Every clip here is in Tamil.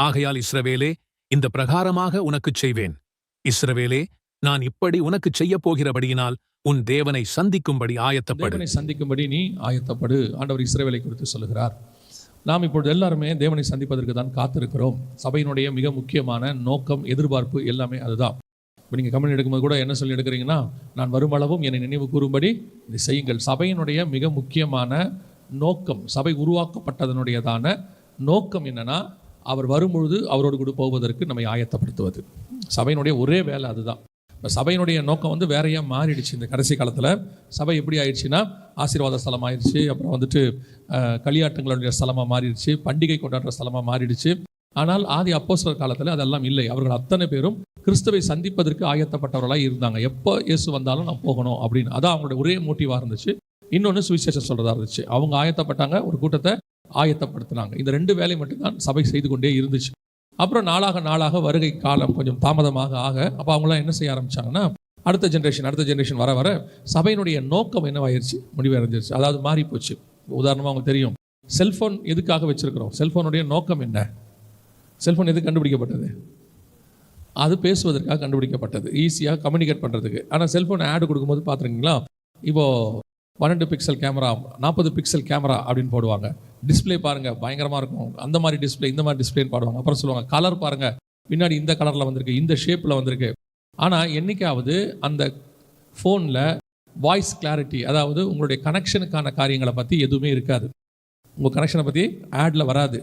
ஆகையால் இஸ்ரவேலே இந்த பிரகாரமாக உனக்குச் செய்வேன். இஸ்ரவேலே நான் இப்படி உனக்குச் செய்யப் போகிறபடியினால் உன் தேவனை சந்திக்கும்படி ஆயத்தப்படு. தேவனை சந்திக்கும்படி நீ ஆயத்தப்படு ஆண்டவர் இஸ்ரவேலை குறித்து சொல்லுகிறார். நாம் இப்பொழுது எல்லாருமே தேவனை சந்திப்பதற்கு தான் காத்திருக்கிறோம். சபையினுடைய மிக முக்கியமான நோக்கம் எதிர்பார்ப்பு எல்லாமே அதுதான். இப்போ நீங்கள் கமெண்ட் எடுக்கும்போது கூட என்ன சொல்லி எடுக்கிறீங்கன்னா நான் வருமளவும் என்னை நினைவு கூறும்படி இதை செய்யுங்கள். சபையினுடைய மிக முக்கியமான நோக்கம் சபை உருவாக்கப்பட்டதனுடையதான நோக்கம் என்னன்னா அவர் வரும்பொழுது அவரோடு கூட போவதற்கு நம்மை ஆயத்தப்படுத்துவது. சபையினுடைய ஒரே வேலை அதுதான். இப்போ சபையினுடைய நோக்கம் வந்து வேறையாக மாறிடுச்சு இந்த கடைசி காலத்தில். சபை எப்படி ஆயிடுச்சுன்னா ஆசீர்வாத ஸ்தலம் ஆயிடுச்சு அப்புறம் வந்துட்டு களியாட்டங்களுடைய ஸ்தலமாக மாறிடுச்சு பண்டிகை கொண்டாடுற ஸ்தலமாக மாறிடுச்சு. ஆனால் ஆதி அப்போஸ்தலர் காலத்தில் அதெல்லாம் இல்லை. அவர்கள் அத்தனை பேரும் கிறிஸ்துவை சந்திப்பதற்கு ஆயத்தப்பட்டவர்களாக இருந்தாங்க. எப்போ இயேசு வந்தாலும் நான் போகணும் அப்படின்னு. அதான் அவங்களுடைய ஒரே மோட்டிவாக இருந்துச்சு. இன்னொன்று சுவிசேஷம் சொல்கிறதா இருந்துச்சு. அவங்க ஆயத்தப்பட்டாங்க. ஒரு கூட்டத்தை ஆயத்தப்படுத்தினாங்க. இந்த ரெண்டு வேலை மட்டும்தான் சபை செய்து கொண்டே இருந்துச்சு. அப்புறம் நாளாக நாளாக வருகை காலம் கொஞ்சம் தாமதமாக ஆக அப்போ அவங்களாம் என்ன செய்ய ஆரம்பிச்சாங்கன்னா அடுத்த ஜென்ரேஷன் அடுத்த ஜென்ரேஷன் வர வர சபையினுடைய நோக்கம் என்னவாயிருச்சு? முடிவடைஞ்சிருச்சு. அதாவது மாறி போச்சு உதாரணமாக அவங்க தெரியும். செல்ஃபோன் எதுக்காக வச்சுருக்கிறோம்? செல்ஃபோனுடைய நோக்கம் என்ன? செல்ஃபோன் எது கண்டுபிடிக்கப்பட்டது? அது பேசுவதற்காக கண்டுபிடிக்கப்பட்டது. ஈஸியாக கம்யூனிகேட் பண்ணுறதுக்கு ஆனால் செல்ஃபோன் ஆடு கொடுக்கும்போது பார்த்துருக்கீங்களா? இப்போது பன்னெண்டு பிக்சல் கேமரா நாற்பது பிக்சல் கேமரா அப்படின்னு போடுவாங்க. டிஸ்ப்ளே பாருங்கள் பயங்கரமாக இருக்கும். அந்த மாதிரி டிஸ்ப்ளே இந்த மாதிரி டிஸ்பிளேன்னு பாடுவாங்க. அப்புறம் சொல்லுவாங்க கலர் பாருங்கள் பின்னாடி இந்த கலரில் வந்திருக்கு இந்த ஷேப்பில் வந்திருக்கு. ஆனால் என்னைக்காவது அந்த ஃபோனில் வாய்ஸ் கிளாரிட்டி அதாவது உங்களுடைய கனெக்ஷனுக்கான காரியங்களை பற்றி எதுவுமே இருக்காது. உங்கள் கனெக்ஷனை பற்றி ஆடில் வராது.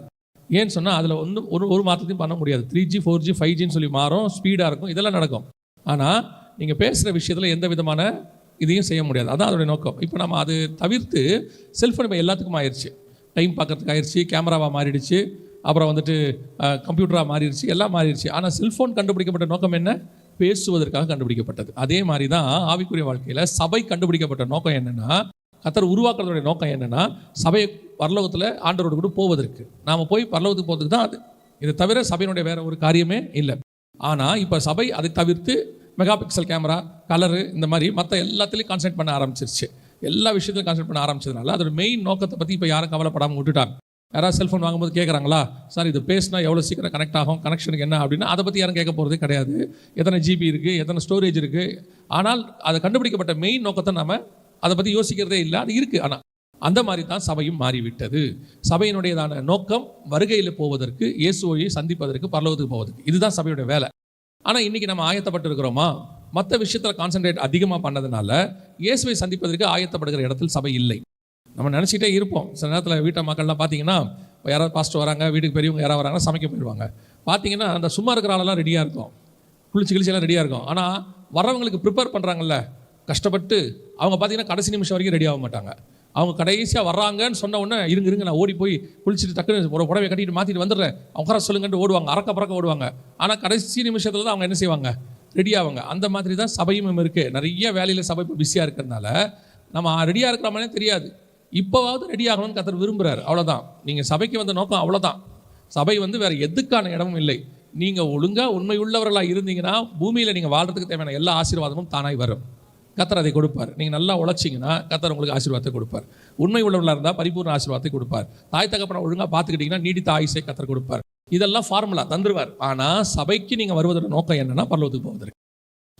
ஏன்னு சொன்னால் அதில் வந்து ஒரு ஒரு மாற்றத்தையும் பண்ண முடியாது. Three G four G five ஜின்னு சொல்லி மாறும் ஸ்பீடாக இருக்கும் இதெல்லாம் நடக்கும். ஆனால் நீங்கள் பேசுகிற விஷயத்தில் எந்த விதமான இதையும் செய்ய முடியாது. அதான் அதோடைய நோக்கம். இப்போ நம்ம அது தவிர்த்து செல்ஃபோன் இப்போ எல்லாத்துக்கும் ஆயிடுச்சு டைம் பார்க்கறதுக்கு ஆயிடுச்சு கேமராவாக மாறிடுச்சு அப்புறம் வந்துட்டு கம்ப்யூட்டராக மாறிடுச்சு எல்லாம் மாறிடுச்சு. ஆனால் செல்ஃபோன் கண்டுபிடிக்கப்பட்ட நோக்கம் என்ன? பேசுவதற்காக கண்டுபிடிக்கப்பட்டது. அதே மாதிரி தான் ஆவிக்குரிய வாழ்க்கையில் சபை கண்டுபிடிக்கப்பட்ட நோக்கம் என்னென்னா கத்தர் உருவாக்குறதுடைய நோக்கம் என்னென்னா சபை பரலோகத்தில் ஆண்டரோடு கூட போவதற்கு. நாம் போய் பரலோகத்துக்கு போகிறதுக்கு தான் அது. இதை தவிர சபையினுடைய வேற ஒரு காரியமே இல்லை. ஆனால் இப்போ சபை அதை தவிர்த்து மெகா பிக்சல் கேமரா கலரு இந்த மாதிரி மற்ற எல்லாத்துலேயும் கான்சென்ட் பண்ண ஆரம்பிச்சிருச்சு. எல்லா விஷயத்தையும் கான்சென்ட் பண்ண ஆரம்பிச்சதுனால அதோட மெயின் நோக்கத்தை பற்றி இப்போ யாரும் கவலைப்படாமல் விட்டுட்டாங்க. யாராவது செல்ஃபோன் வாங்கும்போது கேட்குறாங்களா சார் இது பேசினா எவ்வளோ சீக்கிரம் கனெக்ட் ஆகும்? கனெக்ஷனுக்கு என்ன? அப்படின்னா அதை பற்றி யாரும் கேட்க போகிறதே கிடையாது. எத்தனை ஜிபி இருக்குது எத்தனை ஸ்டோரேஜ் இருக்குது ஆனால் அது கண்டுபிடிக்கப்பட்ட மெயின் நோக்கத்தை நம்ம அதை பற்றி யோசிக்கிறதே இல்லை அது இருக்குது ஆனால் அந்த மாதிரி தான் சபையும் மாறிவிட்டது. சபையினுடையதான நோக்கம் வருகையில் போவதற்கு இயேசுவை சந்திப்பதற்கு பரலோகத்துக்கு போவதற்கு. இதுதான் சபையுடைய வேலை. ஆனால் இன்றைக்கி நம்ம ஆயத்தப்பட்டு இருக்கிறோமா மற்ற விஷயத்தில் கான்சென்ட்ரேட் அதிகமாக பண்ணதுனால இயேசுவை சந்திப்பதற்கு ஆயத்தப்படுகிற இடத்தில் சபை இல்லை. நம்ம நினச்சிக்கிட்டே இருப்போம். சில நேரத்தில் வீட்டு மக்கள்லாம் பார்த்தீங்கன்னா இப்போ யாராவது பாஸ்டர் வராங்க வீட்டுக்கு பெரியவங்க யாராவது வராங்க சமைக்க போயிடுவாங்க. பார்த்தீங்கன்னா அந்த சும்மா இருக்கிற ஆளெல்லாம் ரெடியாக இருக்கும். குளிச்சு கிழிச்செல்லாம் ரெடியாக இருக்கும். ஆனால் வரவங்களுக்கு ப்ரிப்பேர் பண்ணுறாங்கல்ல கஷ்டப்பட்டு அவங்க பார்த்தீங்கன்னா கடைசி நிமிஷம் வரைக்கும் ரெடி ஆக மாட்டாங்க. அவங்க கடைசியாக வர்றாங்கன்னு சொன்ன உடனே இருங்க இருங்க நான் ஓடி போய் குளிச்சுட்டு டக்குன்னு ஒரு புடவை கட்டிட்டு மாற்றிட்டு வந்துடுறேன். உட்கார சொல்லுங்கன்ட்டு ஓடுவாங்க. அறக்க பறக்க ஓடுவாங்க. ஆனால் கடைசி நிமிஷத்தில் தான் அவங்க என்ன செய்வாங்க? ரெடி ஆவாங்க. அந்த மாதிரி தான் சபையும் இருக்குது நிறைய வேலையில் சபை இப்போ பிஸியாக இருக்கிறதுனால நம்ம ரெடியாக இருக்கிற தெரியாது. இப்போவாவது ரெடி ஆகணும்னு கத்தர் விரும்புகிறார் அவ்வளோதான் நீங்கள் சபைக்கு வந்த நோக்கம் அவ்வளோதான் சபை வந்து வேறு எதுக்கான இடமும் இல்லை. நீங்கள் ஒழுங்காக உண்மை உள்ளவர்களாக இருந்தீங்கன்னா பூமியில் நீங்கள் வாழ்றதுக்கு தேவையான எல்லா ஆசீர்வாதமும் தானாய் வரும். கத்தர் அதை கொடுப்பார். நீங்கள் நல்லா உழைச்சிங்கன்னா கத்தர் உங்களுக்கு ஆசீர்வாதத்தை கொடுப்பார். உண்மை உள்ளவர்களாக இருந்தால் பரிபூர்ண ஆசீர்வாதத்தை கொடுப்பார். தாய் தகப்பனை ஒழுங்காக பார்த்துக்கிட்டிங்கன்னா நீடித்த ஆயுசை கத்தர் கொடுப்பார். இதெல்லாம் ஃபார்முலா தந்துருவார். ஆனால் சபைக்கு நீங்கள் வருவதோட நோக்கம் என்னன்னா பரலோகத்துக்கு போவதற்கு.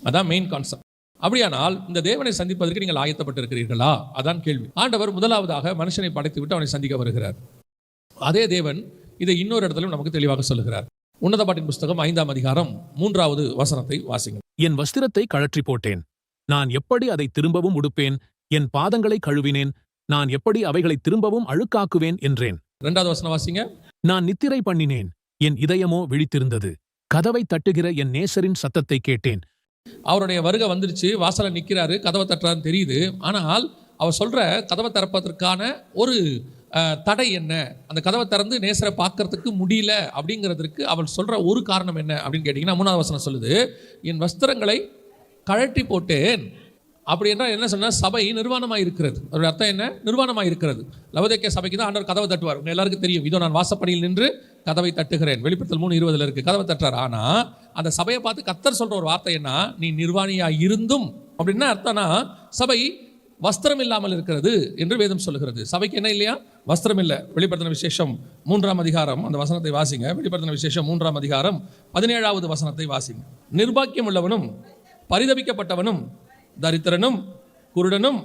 அதான் மெயின் கான்செப்ட் அப்படியானால் இந்த தேவனை சந்திப்பதற்கு நீங்கள் ஆயத்தப்பட்டிருக்கிறீர்களா? அதான் கேள்வி. ஆண்டவர் முதலாவதாக மனுஷனை படைத்து விட்டு அவனை சந்திக்க வருகிறார். அதே தேவன் இதை இன்னொரு இடத்திலும் நமக்கு தெளிவாக சொல்லுகிறார். உன்னத பாட்டின் புஸ்தகம் ஐந்தாம் அதிகாரம் மூன்றாவது வசனத்தை வாசிங்க என் வஸ்திரத்தை கழற்றி போட்டேன். நான் எப்படி அதை திரும்பவும் உடுப்பேன்? என் பாதங்களை கழுவினேன். நான் எப்படி அவைகளை திரும்பவும் அழுக்காக்குவேன்? என்றேன். ரெண்டாவது வசனம் வாசிங்க. நான் நித்திரை பண்ணினேன். என் இதயமோ விழித்திருந்தது. கதவை தட்டுகிற என் நேசரின் சத்தத்தை கேட்டேன். அவருடைய வருகை வந்துருச்சு. வாசலை நிற்கிறாரு கதவை தட்டுறான்னு தெரியுது. ஆனால் அவர் சொல்ற கதவை திறப்பதற்கான ஒரு தடை என்ன? அந்த கதவை திறந்து நேசரை பார்க்கறதுக்கு முடியல அப்படிங்கிறதுக்கு அவள் சொல்ற ஒரு காரணம் என்ன அப்படின்னு கேட்டிங்கன்னா மூணாவது வசனம் சொல்லுது என் வஸ்திரங்களை கழட்டி போட்டேன். அப்படி என்றால் என்ன சொன்னா சபை நிர்வாணமாக இருக்கிறது. அதோட அர்த்தம் என்ன? நிர்வாணமாக இருக்கிறது. லவதேக்கிய சபைக்கு தான் ஆண்டவர் கதவை தட்டுவார். உங்க எல்லாருக்கும் தெரியும். இதோ நான் வாசப்படியில் நின்று கதவை தட்டுகிறேன். வெளிப்படுத்தல் மூணு இருபதுல இருக்கு. கதவை தட்டுறார். ஆனா அந்த சபையை பார்த்து கத்தர் சொல்ற ஒரு வார்த்தை என்ன? நீ நிர்வாணியா இருந்தும் அப்படின்னா அர்த்தம்னா சபை வஸ்திரம் இல்லாமல் இருக்கிறது என்று வேதம் சொல்லுகிறது. சபைக்கு என்ன இல்லையா? வஸ்திரம் இல்லை. வெளிப்படுத்தின விசேஷம் மூன்றாம் அதிகாரம். அந்த வசனத்தை வாசிங்க. வெளிப்படுத்தின விசேஷம் மூன்றாம் அதிகாரம் பதினேழாவது வசனத்தை வாசிங்க. நிர்பாக்கியம் உள்ளவனும் பரிதபிக்கப்பட்டவனும் தரித்திரனும் குருடனும்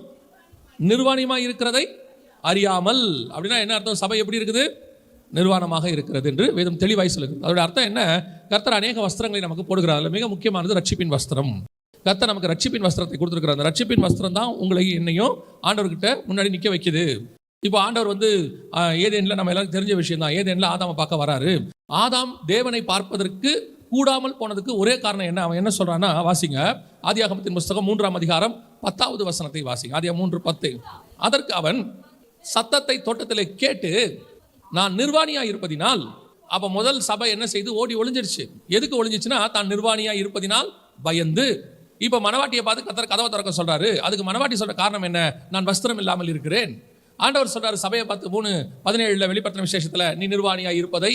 நிர்வாணியமாக இருக்கிறதை அறியாமல். அப்படின்னா என்ன அர்த்தம்? சபை எப்படி இருக்குது? நிர்வாணமாக இருக்கிறது என்று வேதம் தெளிவாய் சொல்லுகிறது. அதோட அர்த்தம் என்ன? கர்த்தர் அநேக வஸ்திரங்களை நமக்கு போடுகிறார். அதில் மிக முக்கியமானது ரட்சிப்பின் வஸ்திரம். கர்த்தர் நமக்கு ரட்சிப்பின் வஸ்திரத்தை கொடுத்துருக்கிறார். அந்த ரட்சிப்பின் வஸ்திரம் தான் உங்களை என்னையும் ஆண்டவர்கிட்ட முன்னாடி நிற்க வைக்குது. இப்போ ஆண்டவர் வந்து ஏதேனில் நம்ம எல்லாரும் தெரிஞ்ச விஷயம் தான். ஏதேனில் ஆதாமை பார்க்க வராரு. ஆதாம் தேவனை பார்ப்பதற்கு கூடாமல் போனதுக்கு ஒரே காரணம் என்ன? அவன் என்ன சொல்றான்னா வாசிங்க. ஆதியாகமத்தின் புஸ்தகம் மூன்றாம் அதிகாரம் பத்தாவது வசனத்தை வாசிங்க. ஆதியா மூன்று பத்து. அதற்கு அவன் சத்தத்தை தோட்டத்தில் கேட்டு நான் நிர்வாணியாக இருப்பதினால் அப்போ முதல் சபை என்ன செய்து? ஓடி ஒளிஞ்சிருச்சு. எதுக்கு ஒளிஞ்சிச்சுன்னா தான் நிர்வாணியாக இருப்பதினால் பயந்து. இப்போ மனவாட்டியை பார்த்து கத்தர் கதவை திறக்க சொல்கிறாரு அதுக்கு மனவாட்டி சொல்கிற காரணம் என்ன? நான் வஸ்திரம் இல்லாமல் இருக்கிறேன். ஆண்டவர் சொல்கிறார் சபையை பார்த்து மூணு பதினேழில் வெளிப்படுத்தின விசேஷத்தில் நீ நிர்வாணியாக இருப்பதை.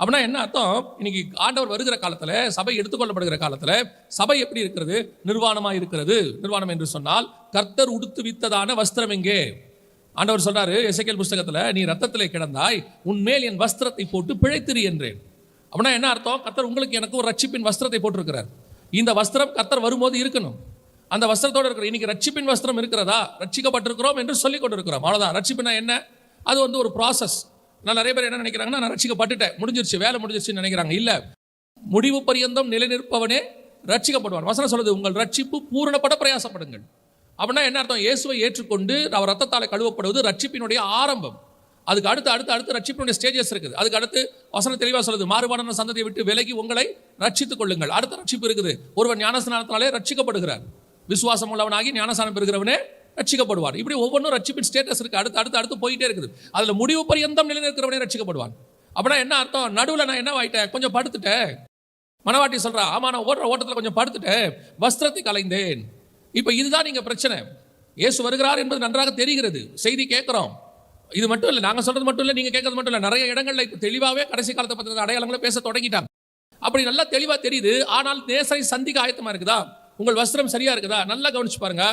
அப்படின்னா என்ன அர்த்தம்? இன்னைக்கு ஆண்டவர் வருகிற காலத்தில் சபை எடுத்துக்கொள்ளப்படுகிற காலத்தில் சபை எப்படி இருக்கிறது? நிர்வாணமாக இருக்கிறது. நிர்வாணம் என்று சொன்னால் கர்த்தர் உடுத்து வித்ததான வஸ்திரம் எங்கே? ஆண்டவர் சொல்றாரு இசைக்கல் புஸ்தகத்தில் நீ ரத்தத்திலே கிடந்தாய் உன்மேல் என் வஸ்திரத்தை போட்டு பிழைத்திரு என்றேன். அப்படின்னா என்ன அர்த்தம்? கத்தர் உங்களுக்கு எனக்கு ஒரு ரட்சிப்பின் வஸ்திரத்தை போட்டிருக்கிறார். இந்த வஸ்திரம் கத்தர் வரும்போது இருக்கணும். அந்த வஸ்திரத்தோட இருக்கிற இன்னைக்கு ரட்சிப்பின் வஸ்திரம் இருக்கிறதா? ரட்சிக்கப்பட்டிருக்கிறோம் என்று சொல்லிக் கொண்டிருக்கிறோம். அவ்வளோதான் ரட்சிப்புனா என்ன? அது வந்து ஒரு ப்ராசஸ் நான் நிறைய பேர் என்ன நினைக்கிறாங்கன்னா நான் ரட்சிக்கப்பட்டுட்டேன். முடிஞ்சிருச்சு. வேலை முடிஞ்சிருச்சுன்னு நினைக்கிறாங்க. இல்லை. முடிவு பரியந்தம் நிலைநிற்பவனே ரட்சிக்கப்படுவான். வசனம் சொல்லுது உங்கள் ரட்சிப்பு பூரணப்பட பிரயாசப்படுங்கள். அப்படின்னா என்ன அர்த்தம்? இயேசுவை ஏற்றுக்கொண்டு அவர் ரத்தத்தால் கழுவப்படுவது ரட்சிப்பினுடைய ஆரம்பம். அதுக்கு அடுத்து அடுத்து அடுத்து ரட்சிப்பினுடைய ஸ்டேஜஸ் இருக்குது. அதுக்கு அடுத்து வசனம் தெளிவாக சொல்லுது மாறுபாடான சந்ததியை விட்டு விலகி உங்களை ரட்சித்துக் கொள்ளுங்கள். அடுத்த ரட்சிப்பு இருக்குது. ஒருவன் ஞானஸ்நானத்தினாலே ரட்சிக்கப்படுகிறார். விசுவாசம் உள்ளவனாகி ஞானஸ்நானம் பெறுகிறவனே ரட்சிக்கப்படுவார் இப்படி ஒவ்வொன்றும் ரட்சிப்பின் ஸ்டேட்டஸ் இருக்குது அடுத்து அடுத்து அடுத்து போயிட்டே இருக்குது. அதில் முடிவு பரியந்தம் நிலைநிற்கிறவனே ரட்சிக்கப்படுவான். அப்படின்னா என்ன அர்த்தம்? நடுவில் நான் என்ன ஆகிட்டேன் கொஞ்சம் படுத்துட்டேன். மனவாட்டி சொல்கிறா ஆமா நான் ஓடுற ஓட்டத்தில் கொஞ்சம் படுத்துட்டேன். வஸ்திரத்தை கலைந்தேன். இப்போ இதுதான் நீங்கள் பிரச்சனை. இயேசு வருகிறார் என்பது நன்றாக தெரிகிறது. செய்தி கேட்குறோம். இது மட்டும் இல்லை நாங்கள் சொல்கிறது மட்டும் இல்லை நீங்கள் கேட்கறது மட்டும் இல்லை. நிறைய இடங்களில் இப்போ தெளிவாகவே கடைசி காலத்தை பற்றின அடையாளங்களை பேச தொடங்கிட்டாங்க. அப்படி நல்லா தெளிவாக தெரியுது. ஆனால் நேசரை சந்திக்க ஆயத்தமாக இருக்குதா? உங்கள் வஸ்திரம் சரியாக இருக்குதா? நல்லா கவனிச்சு பாருங்க.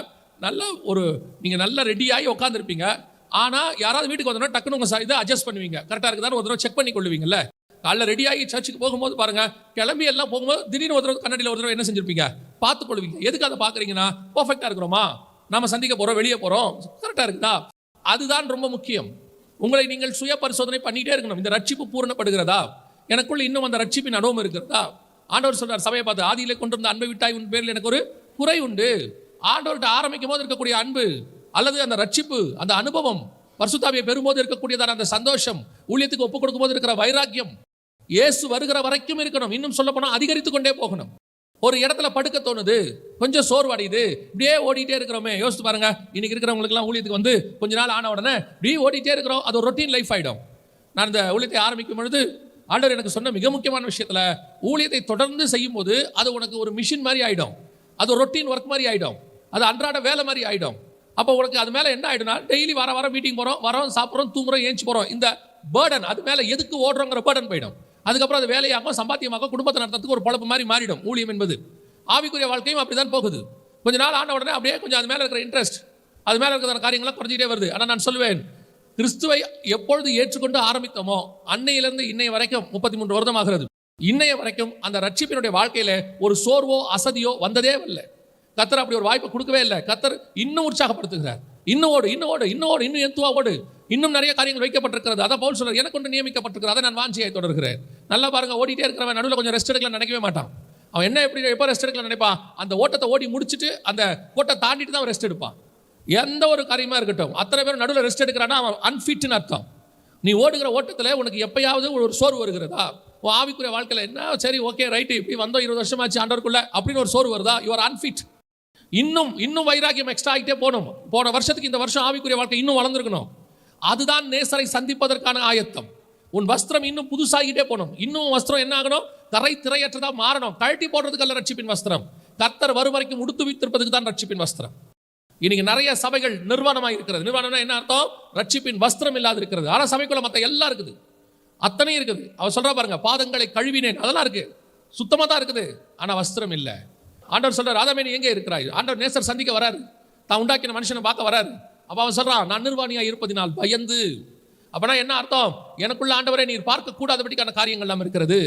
நல்ல ஒரு நீங்கள் நல்லா ரெடியாகி உட்காந்துருப்பீங்க ஆனால் யாராவது வீட்டுக்கு வந்தோம்னா டக்குன்னு உங்கள் இதை அட்ஜஸ்ட் பண்ணுவீங்க. கரெக்டாக இருக்குதான்னு ஒரு தடவை செக் பண்ணி கொள்ளுவீங்கல்ல காலைல ரெடியாகி சர்ச்சுக்கு போகும்போது பாருங்கள் கிளம்பி எல்லாம் போகும்போது திடீர்னு ஒரு தடவை கண்ணாடியில் ஒரு தடவை என்ன செஞ்சிருப்பீங்க? பார்த்து கொள்வீங்க. எதுக்கு அதை பார்க்குறீங்கன்னா பர்ஃபெக்டாக இருக்கிறோமா? நம்ம சந்திக்க போகிறோம் வெளியே போகிறோம் கரெக்டாக இருக்குதா? அதுதான் ரொம்ப முக்கியம். உங்களை நீங்கள் சுய பரிசோதனை பண்ணிகிட்டே இருக்கணும். இந்த ரட்சிப்பு பூரணப்படுகிறதா? எனக்குள்ள இன்னும் அந்த ரட்சிப்பின் அனுபவம் இருக்கிறதா? ஆண்டவர் சொல்றார் சபையை பார்த்து ஆதியிலே கொண்டு வந்த அன்பை விட்டாய் உன் பேரில் எனக்கு ஒரு குறை உண்டு. ஆண்டவர்கிட்ட ஆரம்பிக்கும் போது இருக்கக்கூடிய அன்பு அல்லது அந்த ரட்சிப்பு அந்த அனுபவம் பரிசுத்தாவியை பெறும்போது இருக்கக்கூடியதான அந்த சந்தோஷம் ஊழியத்துக்கு ஒப்புக் கொடுக்கும்போது இருக்கிற வைராக்கியம் இயேசு வருகிற வரைக்கும் இருக்கணும். இன்னும் சொல்ல போனால் அதிகரித்து கொண்டே போகணும். ஒரு இடத்துல படுக்க தோணுது. கொஞ்சம் சோர்வடையுது. இப்படியே ஓடிட்டே இருக்கிறோமே. யோசித்து பாருங்க. இன்னைக்கு இருக்கிறவங்களுக்குலாம் ஊழியத்துக்கு வந்து கொஞ்ச நாள் ஆன உடனே இப்படியே ஓடிட்டே இருக்கிறோம். அது ஒரு ரொட்டீன் லைஃப் ஆகிடும் நான் இந்த ஊழியத்தை ஆரம்பிக்கும் பொழுது ஆண்டவர் எனக்கு சொன்ன மிக முக்கியமான விஷயத்தில் ஊழியத்தை தொடர்ந்து செய்யும் போது அது உனக்கு ஒரு மிஷின் மாதிரி ஆகிடும் அது ஒரு ரொட்டீன் ஒர்க் மாதிரி ஆகிடும் அது அன்றாட வேலை மாதிரி ஆகிடும் அப்போ உனக்கு அது மேலே என்ன ஆகிடும்னா டெய்லி வர வர மீட்டிங் போகிறோம் வரோம் சாப்பிட்றோம் தூங்குறோம் ஏஞ்சி போகிறோம் இந்த பேர்டன் அது மேலே எதுக்கு ஓடுறோங்கிற பேர்டன் போயிடும். அதுக்கப்புறம் அது வேலையாகும் சம்பாத்தியமாக குடும்பத்தை நடத்துறதுக்கு ஒரு பொழப்பு மாதிரி மாறிடும். ஊழியம் என்பது. ஆவிக்குரிய வாழ்க்கையும் அப்படிதான் போகுது. கொஞ்ச நாள் ஆன உடனே அப்படியே கொஞ்சம் அது மேலே இருக்கிற இன்ட்ரெஸ்ட் அது மேலே இருக்கிற காரியங்கள்லாம் குறைஞ்சிட்டே வருது. ஆனால் நான் சொல்லுவேன் கிறிஸ்துவை எப்பொழுது ஏற்றுக்கொண்டு ஆரம்பித்தோமோ அன்னையிலிருந்து இன்னைய வரைக்கும் முப்பத்தி மூன்று வருடமாகிறது இன்னைய வரைக்கும் அந்த ரட்சிப்பினுடைய வாழ்க்கையில் ஒரு சோர்வோ அசதியோ வந்ததே இல்லை கத்தர் அப்படி ஒரு வாய்ப்பை கொடுக்கவே இல்லை. கத்தர் இன்னும் உற்சாகப்படுத்துகிறார். இன்னும் ஓடு இன்னும் ஓடு இன்னும் ஓடு இன்னும் எந்துவா ஓடு. இன்னும் நிறைய காரியங்கள் வைக்கப்பட்டிருக்கிறது. அதை பவுல் சொல்றார் எனக்கு ஒன்று நியமிக்கப்பட்டிருக்கிறது அதை நான் வாஞ்சியாய் தொடர்கிறேன். நல்லா பாருங்க ஓடிட்டே இருக்கிறவன் நடுவில் கொஞ்சம் ரெஸ்ட் எடுக்கலாம் நினைக்கவே மாட்டான். அவன் என்ன எப்படி எப்போ ரெஸ்ட் எடுக்கலாம் நினைப்பான் அந்த ஓட்டத்தை ஓடி முடிச்சுட்டு அந்த ஓட்டை தாண்டிட்டு தான் ரெஸ்ட் எடுப்பான். எந்த ஒரு காரியமாக இருக்கட்டும் அத்தனை பேரும் நடுவில் ரெஸ்ட் எடுக்கிறான்னா அவன் அன்ஃபிட்னு அர்த்தம். நீ ஓடுகிற ஓட்டத்தில் உனக்கு எப்பயாவது ஒரு சோர்வு வருகிறதா? உன் ஆவிக்குரிய வாழ்க்கையில் என்ன? சரி ஓகே ரைட்டு இப்படி வந்தோம் இருபது வருஷமாச்சு ஆண்டவருக்குள்ள அப்படின்னு ஒரு சோர்வு வருதா? யுவர் அன்ஃபிட் இன்னும் இன்னும் வைராக்கியம் எக்ஸ்ட்ரா ஆகிட்டே போகணும். போன வருஷத்துக்கு இந்த வருஷம் ஆவிக்குரிய வாழ்க்கை இன்னும் வளர்ந்துருக்கணும். அதுதான் நேசரை சந்திப்பதற்கான ஆயத்தம். உன் வஸ்திரம் இன்னும் புதுசாகிட்டே போகணும். இன்னும் வஸ்திரம் என்ன ஆகணும்? கரை திரையற்றதாக மாறணும். கழட்டி போடுறதுக்கல்ல ரட்சிப்பின் வஸ்திரம். கர்த்தர் வரும் வரைக்கும் உடுத்து வைத்திருப்பதுக்கு தான் ரட்சிப்பின் வஸ்திரம். இன்னைக்கு நிறைய சபைகள் நிர்வாணமாக இருக்கிறது. நிர்வாணம்னா என்ன அர்த்தம்? ரட்சிப்பின் வஸ்திரம் இல்லாது இருக்கிறது. ஆனால் சபைக்குள்ள மற்ற எல்லாம் இருக்குது. அத்தனை இருக்குது. அவர் சொல்கிறா பாருங்க பாதங்களை கழுவினேன். அதெல்லாம் இருக்கு. சுத்தமாக தான் இருக்குது. ஆனால் வஸ்திரம் இல்லை. ஆண்டவர் சொல்கிறார் ராதாமேனி எங்கே இருக்கிறாய்? ஆண்டவர் நேசர் சந்திக்க வராரு. தான் உண்டாக்கின மனுஷனை பார்க்க வராரு. அப்போ அவன் சொல்கிறான் நான் நிர்வாணியாக இருப்பதினால் பயந்து. அப்படின்னா என்ன அர்த்தம்? எனக்குள்ள ஆண்டவரை நீர் பார்க்க கூடாதபடிக்கான காரியங்கள் எல்லாம் இருக்கிறது.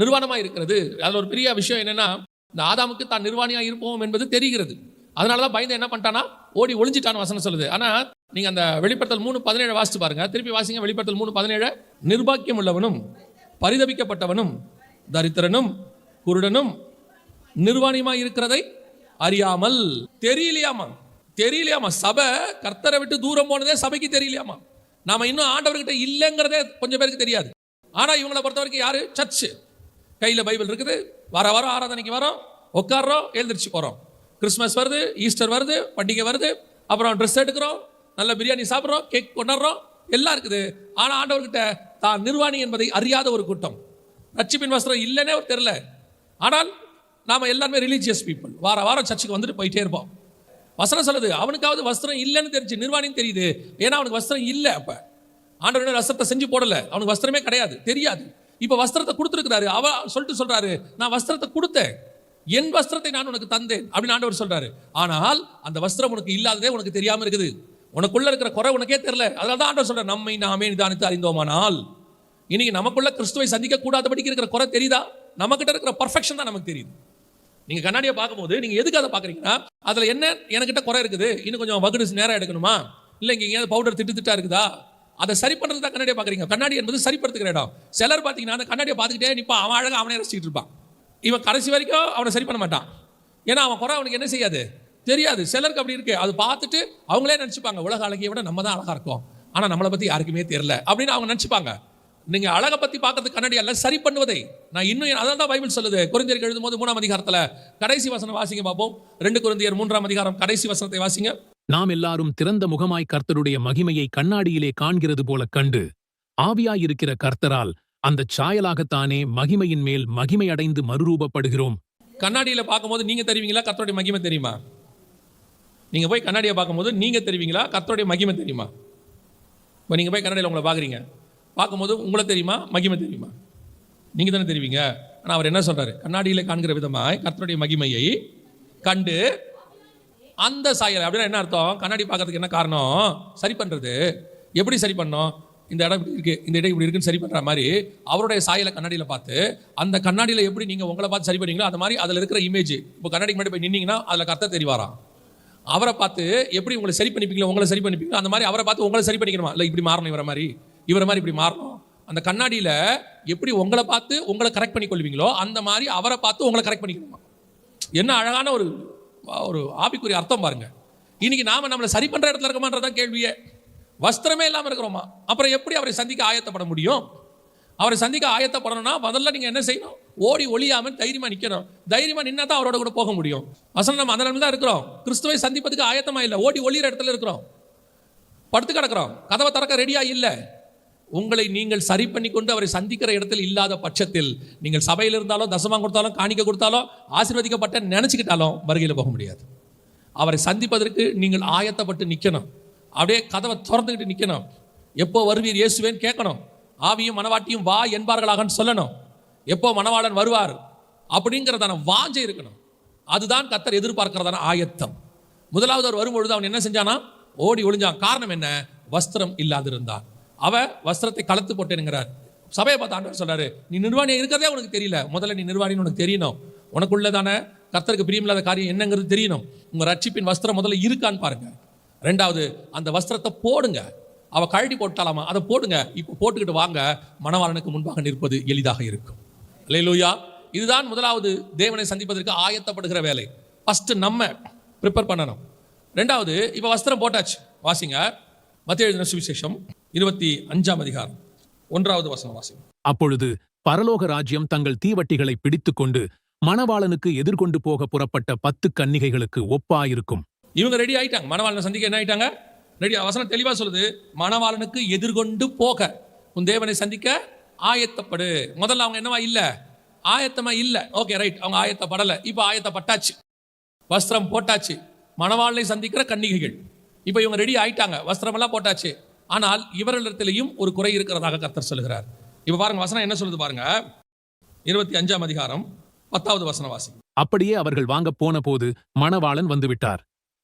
நிர்வாணமாக இருக்கிறது. அதில் ஒரு பெரிய விஷயம் என்னென்னா இந்த ஆதாமுக்கு தான் நிர்வாணியாக இருப்போம் என்பது தெரிகிறது. அதனாலதான் பயந்து என்ன பண்ணிட்டானா ஓடி ஒளிஞ்சிட்டான்னு வசனம் சொல்லுது. ஆனால் நீங்கள் அந்த வெளிப்படுத்தல் மூணு பதினேழு வாசிச்சு பாருங்க. திருப்பி வாசிங்க வெளிப்படுத்தல் மூணு பதினேழு. நிர்பாக்கியம் உள்ளவனும் பரிதபிக்கப்பட்டவனும் தரித்திரனும் குருடனும் நிர்வாணியமாக இருக்கிறதை அறியாமல் தெரியலையாமா தெரியலையாமா சபை கர்த்தரை விட்டு தூரம் போனதே சபைக்கு தெரியலையாமா நாம இன்னும் ஆண்டவர்கிட்ட இல்லைங்கிறதே கொஞ்சம் பேருக்கு தெரியாது. ஆனா இவங்களை பொறுத்த வரைக்கும் யாரு? சர்ச்சு. கையில பைபிள் இருக்குது. வர வாரம் ஆராதனைக்கு வரோம். உட்கார்றோம் எழுந்திரிச்சு போறோம். கிறிஸ்மஸ் வருது ஈஸ்டர் வருது பண்டிகை வருது. அப்புறம் ட்ரெஸ் எடுக்கிறோம் நல்ல பிரியாணி சாப்பிட்றோம் கேக் கொண்டாடுறோம். எல்லாம் இருக்குது. ஆனால் ஆண்டவர்கிட்ட தான் நிர்வாணி என்பதை அறியாத ஒரு கூட்டம். ரட்சிப்பின் வஸ்திரம் இல்லைன்னே ஒரு தெரில ஆனால் நாம் எல்லாருமே ரிலீஜியஸ் பீப்புள் வார வாரம் சர்ச்சுக்கு வந்துட்டு போயிட்டே இருப்போம். வசனம் சொல்லுது அவனுக்காவது வஸ்திரம் இல்லைன்னு தெரிஞ்சு நிர்வாணின்னு தெரியுது. ஏன்னா அவனுக்கு வஸ்திரம் இல்லை அப்போ. ஆண்டவனோட ரசத்தை செஞ்சு போடலை? அவனுக்கு வஸ்திரமே கிடையாது தெரியாது. இப்போ வஸ்திரத்தை கொடுத்துருக்கிறாரு. அவ சொல்லிட்டு சொல்கிறாரு நான் வஸ்திரத்தை கொடுத்தேன். என் வஸ்திரத்தை நான் உனக்கு தந்தேன். அப்படின்னு ஆண்டவர் சொல்கிறாரு ஆனால் அந்த வஸ்திரம் உனக்கு இல்லாததே உனக்கு தெரியாமல் இருக்குது. உனக்குள்ளே இருக்கிற குறை உனக்கே தெரில அதனால தான் ஆண்டவர் சொல்கிறார் நம்மை நாமே நிதானித்து அறிந்தோமானால். இன்னைக்கு நமக்குள்ள கிறிஸ்துவை சந்திக்க கூடாதபடிக்கு இருக்கிற குறை தெரியுதா? நம்மக்கிட்ட இருக்கிற பர்ஃபெக்ஷன் தான் நமக்கு தெரியுது. நீங்கள் கண்ணாடியை பார்க்கும்போது நீங்கள் எதுக்கு அதை அதில் என்ன எனக்கிட்ட குறை இருக்குது? இன்னும் கொஞ்சம் வகுடு நேரம் எடுக்கணுமா? இல்லை இங்கே எங்கேயாவது பவுடர் திட்டு திட்டா இருக்குதா? அதை சரி பண்ணுறது தான் கண்ணாடியை பார்க்குறீங்க. கண்ணாடி என்பது சரிப்படுத்துகிற இடம். சிலர் பார்த்தீங்கன்னா அந்த கண்ணாடியை பார்த்துக்கிட்டே நிற்பான் அவன் அழகாக அவனே ரசிச்சுட்டு இருப்பான். இவன் கடைசி வரைக்கும் அவனை சரி பண்ண மாட்டான். ஏன்னா அவன் குறை அவனுக்கு என்ன செய்யாது? தெரியாது. சிலருக்கு அப்படி இருக்கு. அது பார்த்துட்டு அவங்களே நினச்சிப்பாங்க. உலக அழகியை விட நம்ம தான் அழகாக இருக்கும். ஆனால் நம்மளை பற்றி யாருக்குமே தெரியல. அப்படின்னு அவங்க நினச்சிப்பாங்க. நீங்க அழகை பத்தி பார்க்கறது கண்ணாடி அல்ல சரி பண்ணுவதை. நான் இன்னும் அதான் தான் பைபிள் சொல்லுது. குறைஞ்சருக்கு எழுதும்போது மூணாம் அதிகாரத்துல கடைசி வசனம் வாசிங்க பார்ப்போம் ரெண்டு குருந்தியர் மூன்றாம் அதிகாரம் கடைசி வசனத்தை வாசிங்க. நாம் எல்லாரும் திறந்த முகமாய் கர்த்தருடைய மகிமையை கண்ணாடியிலே காண்கிறது போல கண்டு ஆவியாயிருக்கிற கர்த்தரால் அந்தச் சாயலாகத்தானே மகிமையின் மேல் மகிமை அடைந்து மறுரூபப்படுகிறோம். கண்ணாடியில பார்க்கும்போது நீங்க தெரிவிங்களா கர்த்தருடைய மகிமை தெரியுமா? நீங்க போய் கண்ணாடியை பார்க்கும்போது நீங்க தெரிவிங்களா கர்த்தருடைய மகிமை தெரியுமா? இப்போ நீங்க போய் கண்ணாடியில் உங்களை பார்க்குறீங்க. பார்க்கும்போது உங்களை தெரியுமா? மகிமை தெரியுமா? நீங்கள் தானே தெரிவிங்க. ஆனால் அவர் என்ன சொல்கிறாரு கண்ணாடியில் காண்கிற விதமாக கர்த்தருடைய மகிமையை கண்டு அந்த சாயல் அப்படின்னா என்ன அர்த்தம்? கண்ணாடி பார்க்கறதுக்கு என்ன காரணம்? சரி பண்ணுறது எப்படி சரி பண்ணோம்? இந்த இடம் இப்படி இருக்குது இந்த இடம் இப்படி இருக்குன்னு சரி பண்ணுற மாதிரி அவருடைய சாயலை கண்ணாடியில் பார்த்து அந்த கண்ணாடியில் எப்படி நீங்கள் உங்களை பார்த்து சரி பண்ணீங்களோ அந்த மாதிரி அதில் இருக்கிற இமேஜ் இப்போ கண்ணாடிக்கு முன்னாடி போய் நின்னீங்கன்னா அதில் கர்த்தர் தெரிவாராம். அவரை பார்த்து எப்படி உங்களை சரி பண்ணிப்பீங்களோ உங்களை சரி பண்ணிப்பீங்களோ அந்த மாதிரி அவரை பார்த்து உங்களை சரி பண்ணிக்கணுமா? இல்லை இப்படி மாறணும் வர மாதிரி? இவரை மாதிரி இப்படி மாறணும். அந்த கண்ணாடியில் எப்படி உங்களை பார்த்து உங்களை கரெக்ட் பண்ணி கொள்வீங்களோ அந்த மாதிரி அவரை பார்த்து உங்களை கரெக்ட் பண்ணிக்கணுமா? என்ன அழகான ஒரு ஒரு ஆபிக்குரிய அர்த்தம் பாருங்க. இன்னைக்கு நாம நம்மளை சரி பண்ணுற இடத்துல இருக்கமான்றதான் கேள்வியே. வஸ்திரமே இல்லாமல் இருக்கிறோமா? அப்புறம் எப்படி அவரை சந்திக்க ஆயத்தப்பட முடியும்? அவரை சந்திக்க ஆயத்தப்படணும்னா முதல்ல நீங்கள் என்ன செய்யணும்? ஓடி ஒளியாமல் தைரியமாக நிற்கணும் தைரியமாக நின்னா தான் அவரோட கூட போக முடியும். வசனம் நம்ம அந்த தான் இருக்கிறோம். கிறிஸ்துவை சந்திப்பதுக்கு ஆயத்தமாக இல்லை. ஓடி ஒளியிற இடத்துல இருக்கிறோம். படுத்து கிடக்கிறோம். கதவை திறக்க ரெடியாக இல்லை. உங்களை நீங்கள் சரி பண்ணி கொண்டு அவரை சந்திக்கிற இடத்தில் இல்லாத பட்சத்தில் நீங்கள் சபையில் இருந்தாலும் தசமாக கொடுத்தாலும் காணிக்க கொடுத்தாலும் ஆசீர்வதிக்கப்பட்ட நினச்சிக்கிட்டாலும் வருகையில் போக முடியாது. அவரை சந்திப்பதற்கு நீங்கள் ஆயத்தப்பட்டு நிற்கணும் அப்படியே கதவை திறந்துக்கிட்டு நிற்கணும் எப்போ வருவீர் இயேசுவேன்னு கேட்கணும். ஆவியும் மனவாட்டியும் வா என்பார்களாகன்னு சொல்லணும். எப்போ மணவாளன் வருவார்? அப்படிங்கிறதான வாஞ்சை இருக்கணும். அதுதான் கத்தர் எதிர்பார்க்கிறதான ஆயத்தம். முதலாவது அவர் வரும்பொழுது அவன் என்ன செஞ்சானா? ஓடி ஒளிஞ்சான். காரணம் என்ன? வஸ்திரம் இல்லாதிருந்தான். அவ வஸ்திரத்தை கலத்து போட்டேனுங்கிறார். சபையை பார்த்து ஆண்டவர் சொல்றாரு நீ நிர்வாணி இருக்கிறதே உனக்கு தெரியல. முதல்ல நீ நிர்வாணின்னு உனக்கு தெரியணும். உனக்குள்ளதான கர்த்தருக்கு பிரியமில்லாத காரியம் என்னங்கிறது தெரியணும். உங்கள் ரட்சிப்பின் வஸ்திரம் முதல்ல இருக்கான்னு பாருங்க. ரெண்டாவது அந்த வஸ்திரத்தை போடுங்க. அவள் கழட்டி போட்டாலாமா? அதை போடுங்க. இப்போ போட்டுக்கிட்டு வாங்க. மணவாளனுக்கு முன்பாக நிற்பது எளிதாக இருக்கும். அல்லேலூயா. இதுதான் முதலாவது தேவனை சந்திப்பதற்கு ஆயத்தப்படுகிற வேலை. ஃபஸ்ட்டு நம்ம ப்ரிப்பேர் பண்ணணும். ரெண்டாவது இப்போ வஸ்திரம் போட்டாச்சு. வாசிங்க. மத்திய எழுதின சுவிசேஷம். இருபத்தி அஞ்சாம் அதிகாரம். ஒன்றாவது வசனம் வாசிங்க அப்பொழுது பரலோக ராஜ்யம் தங்கள் தீவட்டிகளை பிடித்துக்கொண்டு மணவாளனுக்கு எதிர்கொண்டு போக புறப்பட்ட பத்து கன்னிகைகளுக்கு ஒப்பாயிருக்கும். இவங்க ரெடி ஆயிட்டாங்க. மணவாளனை சந்திக்க என்ன ஆயிட்டாங்க? ரெடி வசனம் தெளிவா சொல்லுது. மணவாளனுக்கு எதிர்கொண்டு போக உன் தேவனை சந்திக்க ஆயத்தப்படு. முதல்ல அவங்க என்னவா இல்ல? ஆயத்தமா இல்ல. ஓகே ரைட் அவங்க ஆயத்தப்படல. இப்போ ஆயத்தப்பட்டாச்சு. வஸ்திரம் போட்டாச்சு. மணவாளனை சந்திக்கிற கன்னிகைகள். இப்போ இவங்க ரெடி ஆயிட்டாங்க. வஸ்திரம் எல்லாம் போட்டாச்சு. ஆனால் இவர்களிடத்திலையும் ஒரு குறை இருக்கிறதாக கர்த்தர் சொல்லுகிறார். இப்போ பாருங்க வசனம் என்ன சொல்லுது பாருங்க? இருபத்தி அஞ்சாம் அதிகாரம் பத்தாவது வசனம் வாசி. அப்படியே அவர்கள் வாங்கப் போன போது மணவாளன் வந்துவிட்டார்.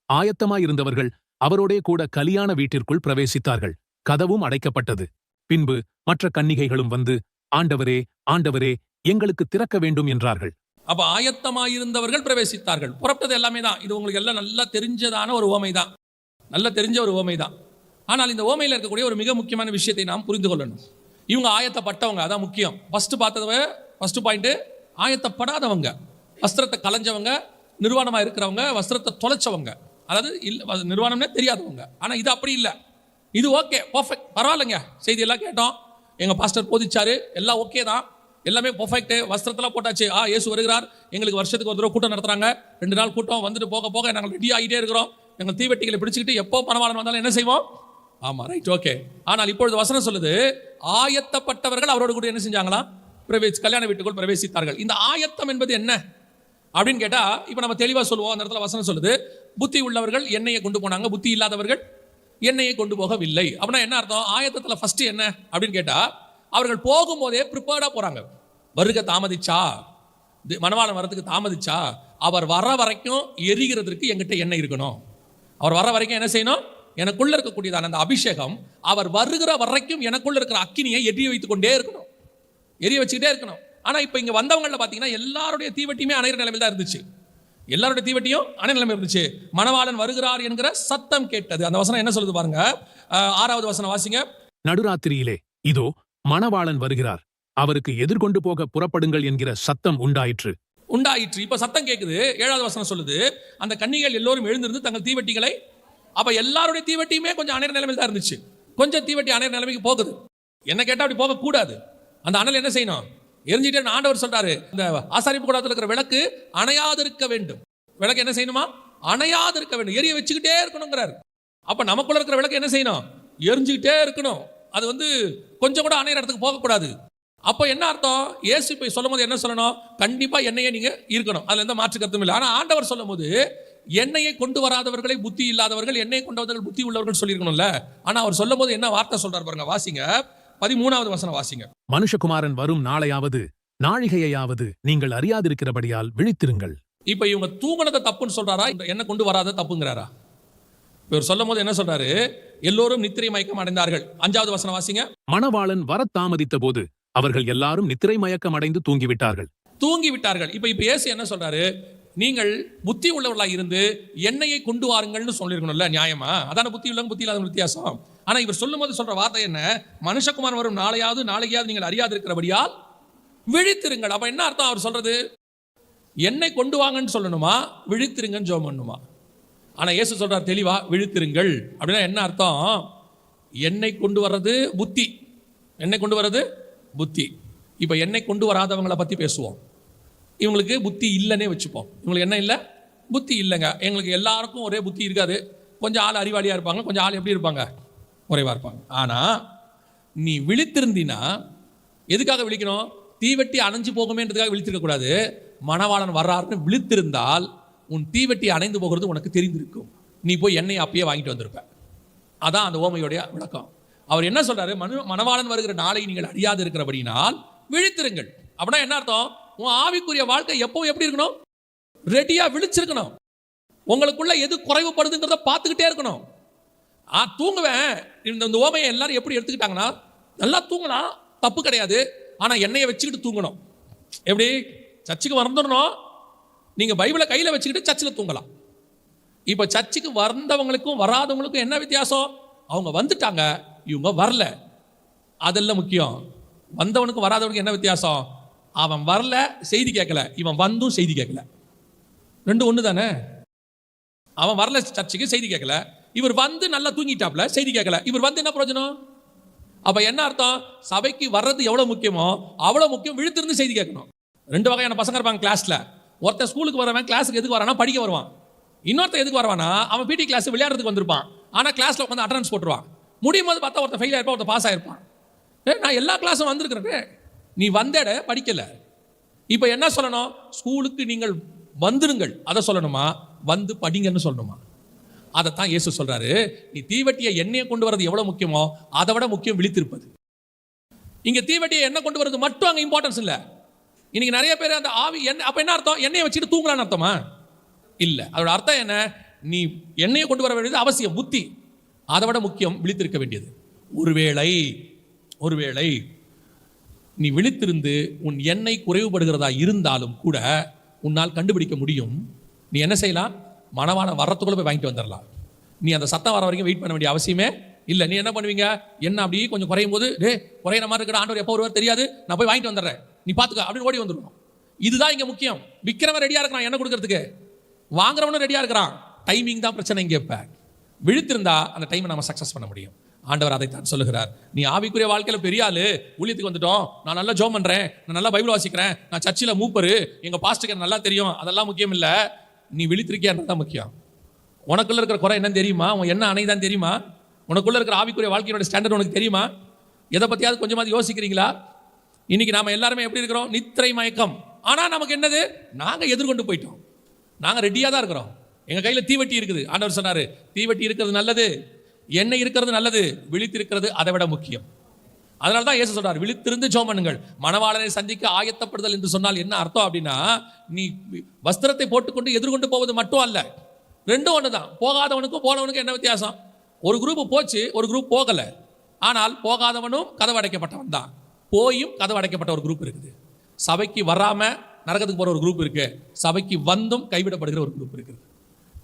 ஆயத்தமாயிருந்தவர்கள் அவரோடே கூட கலியாண வீட்டிற்குள் பிரவேசித்தார்கள். கதவும் அடைக்கப்பட்டது. பின்பு மற்ற கன்னிகைகளும் வந்து ஆண்டவரே ஆண்டவரே எங்களுக்கு திறக்க வேண்டும் என்றார்கள். அப்ப ஆயத்தமாயிருந்தவர்கள் பிரவேசித்தார்கள். புறப்பட்டது எல்லாமே தான். இது உங்களுக்கு எல்லாம் நல்லா தெரிஞ்சதான ஒரு ஓமை தான் நல்லா தெரிஞ்ச ஒரு ஓமை தான் ஆனால் இந்த ஓமையில் இருக்கக்கூடிய ஒரு மிக முக்கியமான விஷயத்தை நாம் புரிந்து கொள்ளணும். இவங்க ஆயத்தப்பட்டவங்க அதான் முக்கியம். ஃபஸ்ட்டு பார்த்தது ஃபஸ்ட்டு பாயிண்ட்டு ஆயத்தப்படாதவங்க. வஸ்திரத்தை கலைஞ்சவங்க நிர்வாணமாக இருக்கிறவங்க வஸ்திரத்தை தொலைச்சவங்க. அதாவது இல்லை நிர்வாணம்னே தெரியாதவங்க. ஆனால் இது அப்படி இல்லை. இது ஓகே பர்ஃபெக்ட் பரவாயில்லைங்க. செய்தி எல்லாம் கேட்டோம். எங்கள் பாஸ்டர் போதிச்சாரு. எல்லாம் ஓகே தான். எல்லாமே பர்ஃபெக்ட்டு வஸ்திரத்தெல்லாம் போட்டாச்சு. ஆ இயேசு வருகிறார். எங்களுக்கு வருஷத்துக்கு ஒரு தடவை கூட்டம் நடத்துகிறாங்க ரெண்டு நாள் கூட்டம். வந்துட்டு போக போக நாங்கள் ரெடி ஆகிட்டே இருக்கிறோம். எங்கள் தீவெட்டிகளை பிடிச்சிக்கிட்டு எப்போ பணவாளன் வந்தாலும் என்ன செய்வோம்? ஆமாம் ரைட் ஓகே ஆனால் இப்பொழுது வசனம் சொல்லுது ஆயத்தப்பட்டவர்கள் அவரோடு கூட என்ன செஞ்சாங்களா? பிரவேசி கல்யாண வீட்டுக்குள் பிரவேசித்தார்கள். இந்த ஆயத்தம் என்பது என்ன? அப்படின்னு கேட்டால் இப்போ நம்ம தெளிவாக சொல்லுவோம். அந்த இடத்துல வசனம் சொல்லுது புத்தி உள்ளவர்கள் எண்ணெயை கொண்டு போனாங்க. புத்தி இல்லாதவர்கள் எண்ணெயை கொண்டு போகவில்லை. அப்படின்னா என்ன அர்த்தம்? ஆயத்தத்தில் ஃபஸ்ட்டு என்ன? அப்படின்னு கேட்டால் அவர்கள் போகும்போதே ப்ரிப்பேர்டாக போகிறாங்க வருக தாமதிச்சா? மணவாளன் வரதுக்கு தாமதிச்சா? அவர் வர வரைக்கும் எரிகிறதுக்கு எங்கிட்ட எண்ணெய் இருக்கணும். அவர் வர வரைக்கும் என்ன செய்யணும்? எனக்குள்ள இருக்கக்கூடியதான அந்த அபிஷேகம் அவர் வருகிற வரைக்கும் எனக்குள்ள இருக்கிற அக்கினியை எரிய வைத்துக் கொண்டே இருக்கணும். எரிய வச்சுக்கிட்டே இருக்கணும். ஆனா இப்போ இங்க வந்தவங்கள பார்த்தீங்கன்னா எல்லாருடைய தீவட்டியுமே அணைகிற நிலைமையில் தான் இருந்துச்சு. எல்லாருடைய தீவட்டியும் அணை நிலைமை இருந்துச்சு. மணவாளன் வருகிறார் என்கிற சத்தம் கேட்டது. அந்த வசனம் என்ன சொல்லுது பாருங்க. ஆறாவது வசனம் வாசிங்க. நடுராத்திரியிலே இதோ மணவாளன் வருகிறார். அவருக்கு எதிர்கொண்டு போக புறப்படுங்கள் என்கிற சத்தம் உண்டாயிற்று. உண்டாயிற்று. இப்ப சத்தம் கேக்குது. ஏழாவது வசனம் சொல்லுது. அந்த கன்னிகள் எல்லோரும் எழுந்திருந்து தங்கள் தீவட்டிகளை அப்போ எல்லாருடைய தீவட்டியுமே கொஞ்சம் அணைய நிலைமையில் தான் இருந்துச்சு. கொஞ்சம் தீவட்டி அணைய நிலைமைக்கு போகுது. என்ன கேட்டால் அப்படி போகக்கூடாது அந்த அனல் என்ன செய்யணும்? எரிஞ்சிட்டே ஆண்டவர் சொல்றாரு இந்த ஆசாரிப்பு கூடத்தில் இருக்கிற விளக்கு அணையாது இருக்க வேண்டும். விளக்கு என்ன செய்யணுமா? அணையாது இருக்க வேண்டும். எரிய வச்சுக்கிட்டே இருக்கணுங்கிறாரு. அப்போ நமக்குள்ள இருக்கிற விளக்கு என்ன செய்யணும்? எரிஞ்சுக்கிட்டே இருக்கணும். அது வந்து கொஞ்சம் கூட அணையிற இடத்துக்கு போகக்கூடாது அப்போ என்ன அர்த்தம்? இயேசு போய் சொல்லும் போது என்ன சொல்லணும்? கண்டிப்பாக என்னையே நீங்கள் இருக்கணும் அதில் எந்த மாற்று கருத்தும் இல்லை. ஆனால் ஆண்டவர் சொல்லும் போது எண்ணெயை கொண்டு வராதவர்களை புத்தி இல்லாதவர்கள் எண்ணெயை கொண்டு வந்தவர்கள் புத்தி உள்ளவர்கள் சொல்லியிருக்கணும்ல. ஆனா அவர் சொல்லும் போது என்ன வார்த்தை சொல்றாரு பாருங்க வாசிங்க. பதிமூணாவது வசனம் வாசிங்க. மனுஷகுமாரன் வரும் நாளையாவது நாழிகையாவது நீங்கள் அறியாதிருக்கிறபடியால் விழித்திருங்கள். இப்போ இவங்க தூங்குனதை தப்புன்னு சொல்றாரா? எண்ணெய் கொண்டு வராத தப்புங்கிறாரா? இவர் சொல்லும் போது என்ன சொல்றாரு? எல்லோரும் நித்திரை மயக்கம் அடைந்தார்கள். அஞ்சாவது வசனம் வாசிங்க. மணவாளன் வரத் தாமதித்த போது அவர்கள் எல்லாரும் நித்திரை மயக்கம் அடைந்து தூங்கிவிட்டார்கள். தூங்கி விட்டார்கள் இப்போ இப்போ இயேசு என்ன சொல்றாரு? நீங்கள் புத்தி உள்ளவர்களாக இருந்து எண்ணெயை கொண்டு வாருங்கள்னு சொல்லியிருக்கணும்ல நியாயமா? அதான புத்தி உள்ளவங்க புத்தி இல்லாத வித்தியாசம். ஆனால் இவர் சொல்லும் போது சொல்ற வார்த்தை என்ன? மனுஷகுமார் வரும் நாளையாவது நாளைக்கையாவது நீங்கள் அறியாதிருக்கிறபடியால் விழித்திருங்கள். அப்ப என்ன அர்த்தம் அவர் சொல்றது? எண்ணெய் கொண்டு வாங்கன்னு சொல்லணுமா? விழித்திருங்கன்னு ஜோம் பண்ணுமா? ஆனால் இயேசு சொல்றார் தெளிவா விழித்திருங்கள். அப்படின்னா என்ன அர்த்தம்? எண்ணெய் கொண்டு வர்றது புத்தி. எண்ணெய் கொண்டு வர்றது புத்தி. இப்போ எண்ணெய் கொண்டு வராதவங்களை பற்றி பேசுவோம். இவங்களுக்கு புத்தி இல்லைன்னே வச்சுப்போம். இவங்களுக்கு என்ன இல்லை? புத்தி இல்லைங்க. எங்களுக்கு எல்லாருக்கும் ஒரே புத்தி இருக்காது. கொஞ்சம் ஆள் அறிவாளியாக இருப்பாங்க. கொஞ்சம் ஆள் எப்படி இருப்பாங்க? குறைவாக இருப்பாங்க. ஆனால் நீ விழித்திருந்தினா எதுக்காக விழிக்கணும்? தீவெட்டி அணைஞ்சு போகுமேன்றதுக்காக விழித்திருக்கக்கூடாது மணவாளன் வர்றாருன்னு விழித்திருந்தால் உன் தீவெட்டி அணைந்து போகிறது உனக்கு தெரிந்திருக்கும். நீ போய் எண்ணெய் அப்பயே வாங்கிட்டு வந்திருப்ப. அதான் அந்த ஓமையுடைய விளக்கம். அவர் என்ன சொல்றாரு? மனு மணவாளன் வருகிற நாளை நீங்கள் அறியாது இருக்கிறபடினால் விழித்திருங்கள். அப்படின்னா என்ன அர்த்தம்? உன் ஆவிக்குரிய வாழ்க்கை எப்போ எப்படி இருக்கணும்? ரெடியாக விழிச்சிருக்கணும். உங்களுக்குள்ள எது குறைவுபடுதுங்கிறத பார்த்துக்கிட்டே இருக்கணும். ஆ தூங்குவேன். இந்த இந்த ஓமையை எல்லாரும் எப்படி எடுத்துக்கிட்டாங்கன்னா நல்லா தூங்கலாம் தப்பு கிடையாது. ஆனால் எண்ணெயை வச்சுக்கிட்டு தூங்கணும். எப்படி? சர்ச்சுக்கு வந்துடணும் நீங்கள் பைபிளை கையில் வச்சுக்கிட்டு சர்ச்சில் தூங்கலாம். இப்போ சர்ச்சுக்கு வந்தவங்களுக்கும் வராதவங்களுக்கும் என்ன வித்தியாசம்? அவங்க வந்துட்டாங்க இவங்க வரல. அதெல்லாம் முக்கியம். வந்தவனுக்கும் வராதவனுக்கு என்ன வித்தியாசம்? அவன் வரல செய்தி கேட்கல. இவன் வந்தும் செய்தி கேட்கல. ரெண்டு ஒன்று தானே? அவன் வரல சர்ச்சுக்கு செய்தி கேட்கல. இவர் வந்து நல்லா தூங்கிட்டாப்ல செய்தி கேட்கல. இவர் வந்து என்ன பிரயோஜனம்? அப்ப என்ன அர்த்தம்? சபைக்கு வர்றது எவ்வளோ முக்கியமோ அவ்வளோ முக்கியம் விழுத்திருந்து செய்தி கேட்கணும். ரெண்டு வகையான பசங்க இருப்பாங்க கிளாஸில் ஒருத்தன் ஸ்கூலுக்கு வரவன் கிளாஸுக்கு எதுக்கு வரானா படிக்க வருவான். இன்னொருத்தன் எதுக்கு வரவானா அவன் பிடி கிளாஸ் விளையாடுறதுக்கு வந்திருப்பான். ஆனால் கிளாஸில் உட்காந்து அட்டனன்ஸ் போட்டுருவான். முடியும் போது பார்த்தா ஒருத்தன் ஃபெயில் ஆயிருப்பான் ஒருத்தன் பாஸ் ஆயிருப்பான். நான் எல்லா கிளாஸும் வந்திருக்கிறேன். நீ வந்தட படிக்கல. இப்போ என்ன சொல்லணும்? ஸ்கூலுக்கு நீங்கள் வந்துருங்கள். அதை சொல்லணுமா? வந்து படிங்கன்னு சொல்லணுமா? அதைத்தான் இயேசு சொல்றாரு. நீ தீவட்டியை எண்ணெயை கொண்டு வரது எவ்வளவு முக்கியமோ அதை விட முக்கியம் விழித்திருப்பது. இங்க தீவட்டியை எண்ணெய் கொண்டு வரது மட்டும் அங்க இம்பார்ட்டன்ஸ் இல்லை. இன்னைக்கு நிறைய பேர் அந்த ஆவி எண்ணெய் அப்ப என்ன அர்த்தம்? எண்ணெயை வச்சுட்டு தூங்கலான்னு அர்த்தமா? இல்லை. அதோட அர்த்தம் என்ன? நீ எண்ணெயை கொண்டு வர வேண்டியது அவசியம் புத்தி. அதை விட முக்கியம் விழித்திருக்க வேண்டியது. ஒருவேளை ஒருவேளை நீ விழித்திருந்து உன் எண்ணெய் குறைவுபடுகிறதா இருந்தாலும் கூட உன்னால் கண்டுபிடிக்க முடியும். நீ என்ன செய்யலாம்? மனவான வரத்துக்குள்ளே போய் வாங்கிட்டு வந்துடலாம். நீ அந்த சத்தம் வர வரைக்கும் வெயிட் பண்ண வேண்டிய அவசியமே இல்லை. நீ என்ன பண்ணுவீங்க? என்ன அப்படியே கொஞ்சம் குறையும் போது டே குறையிற மாதிரி இருக்கிற ஆண்டவர் எப்போ வருவார் தெரியாது? நான் போய் வாங்கிட்டு வந்துடுறேன். நீ பார்த்துக்க அப்படின்னு ஓடி வந்துடணும். இதுதான் இங்கே முக்கியம். விற்கிறவன் ரெடியாக இருக்கிறான் என்ன கொடுக்கறதுக்கு. வாங்குறவனும் ரெடியாக இருக்கிறான். டைமிங் தான் பிரச்சனை இங்கே இப்போ. விழுத்திருந்தா அந்த டைமை நம்ம சக்ஸஸ் பண்ண முடியும். ஆண்டவர் அதைத்தான் சொல்லுகிறார். நீ ஆவிக்குரிய வாழ்க்கையில் பெரிய ஆளு. ஊழியத்துக்கு வந்துட்டோம். நான் நல்லா ஜோம் பண்ணுறேன் நான் நல்லா பைபிள் வாசிக்கிறேன். நான் சர்ச்சில் மூப்பரு. எங்கள் பாஸ்ட்டுக்கு நல்லா தெரியும். அதெல்லாம் முக்கியம் இல்லை. நீ விழித்திருக்கியான்றது தான் முக்கியம். உனக்குள்ளே இருக்கிற குறை என்னன்னு தெரியுமா? உன் என்ன அணை தான் தெரியுமா? உனக்குள்ளே இருக்கிற ஆவிக்குரிய வாழ்க்கையோட ஸ்டாண்டர்ட் உனக்கு தெரியுமா? எதை பற்றியாவது கொஞ்சமாவது யோசிக்கிறீங்களா? இன்னைக்கு நாம் எல்லாருமே எப்படி இருக்கிறோம்? நித்திரை மயக்கம். ஆனால் நமக்கு என்னது? நாங்கள் எதிர்கொண்டு போயிட்டோம். நாங்கள் ரெடியாக தான் இருக்கிறோம். எங்கள் கையில் தீவெட்டி இருக்குது. ஆண்டவர் சொன்னார் தீவெட்டி இருக்கிறது நல்லது. எண்ணெய் இருக்கிறது நல்லது விழித்திருக்கிறது அதை விட முக்கியம். அதனால தான் இயேசு சொல்றார் விழித்திருந்து ஜோமனுங்கள் பண்ணுங்கள். மணவாளனை சந்திக்க ஆயத்தப்படுதல் என்று சொன்னால் என்ன அர்த்தம் அப்படின்னா நீ வஸ்திரத்தை போட்டுக்கொண்டு எதிர்கொண்டு போவது மட்டும் அல்ல. ரெண்டும் ஒன்று தான் போகாதவனுக்கும் போனவனுக்கும் என்ன வித்தியாசம்? ஒரு குரூப் போச்சு ஒரு குரூப் போகலை. ஆனால் போகாதவனும் கதவு அடைக்கப்பட்டவன் தான். போயும் கதவு அடைக்கப்பட்ட ஒரு குரூப் இருக்குது. சபைக்கு வராமல் நரகத்துக்கு போகிற ஒரு குரூப் இருக்குது சபைக்கு வந்தும் கைவிடப்படுகிற ஒரு குரூப் இருக்குது.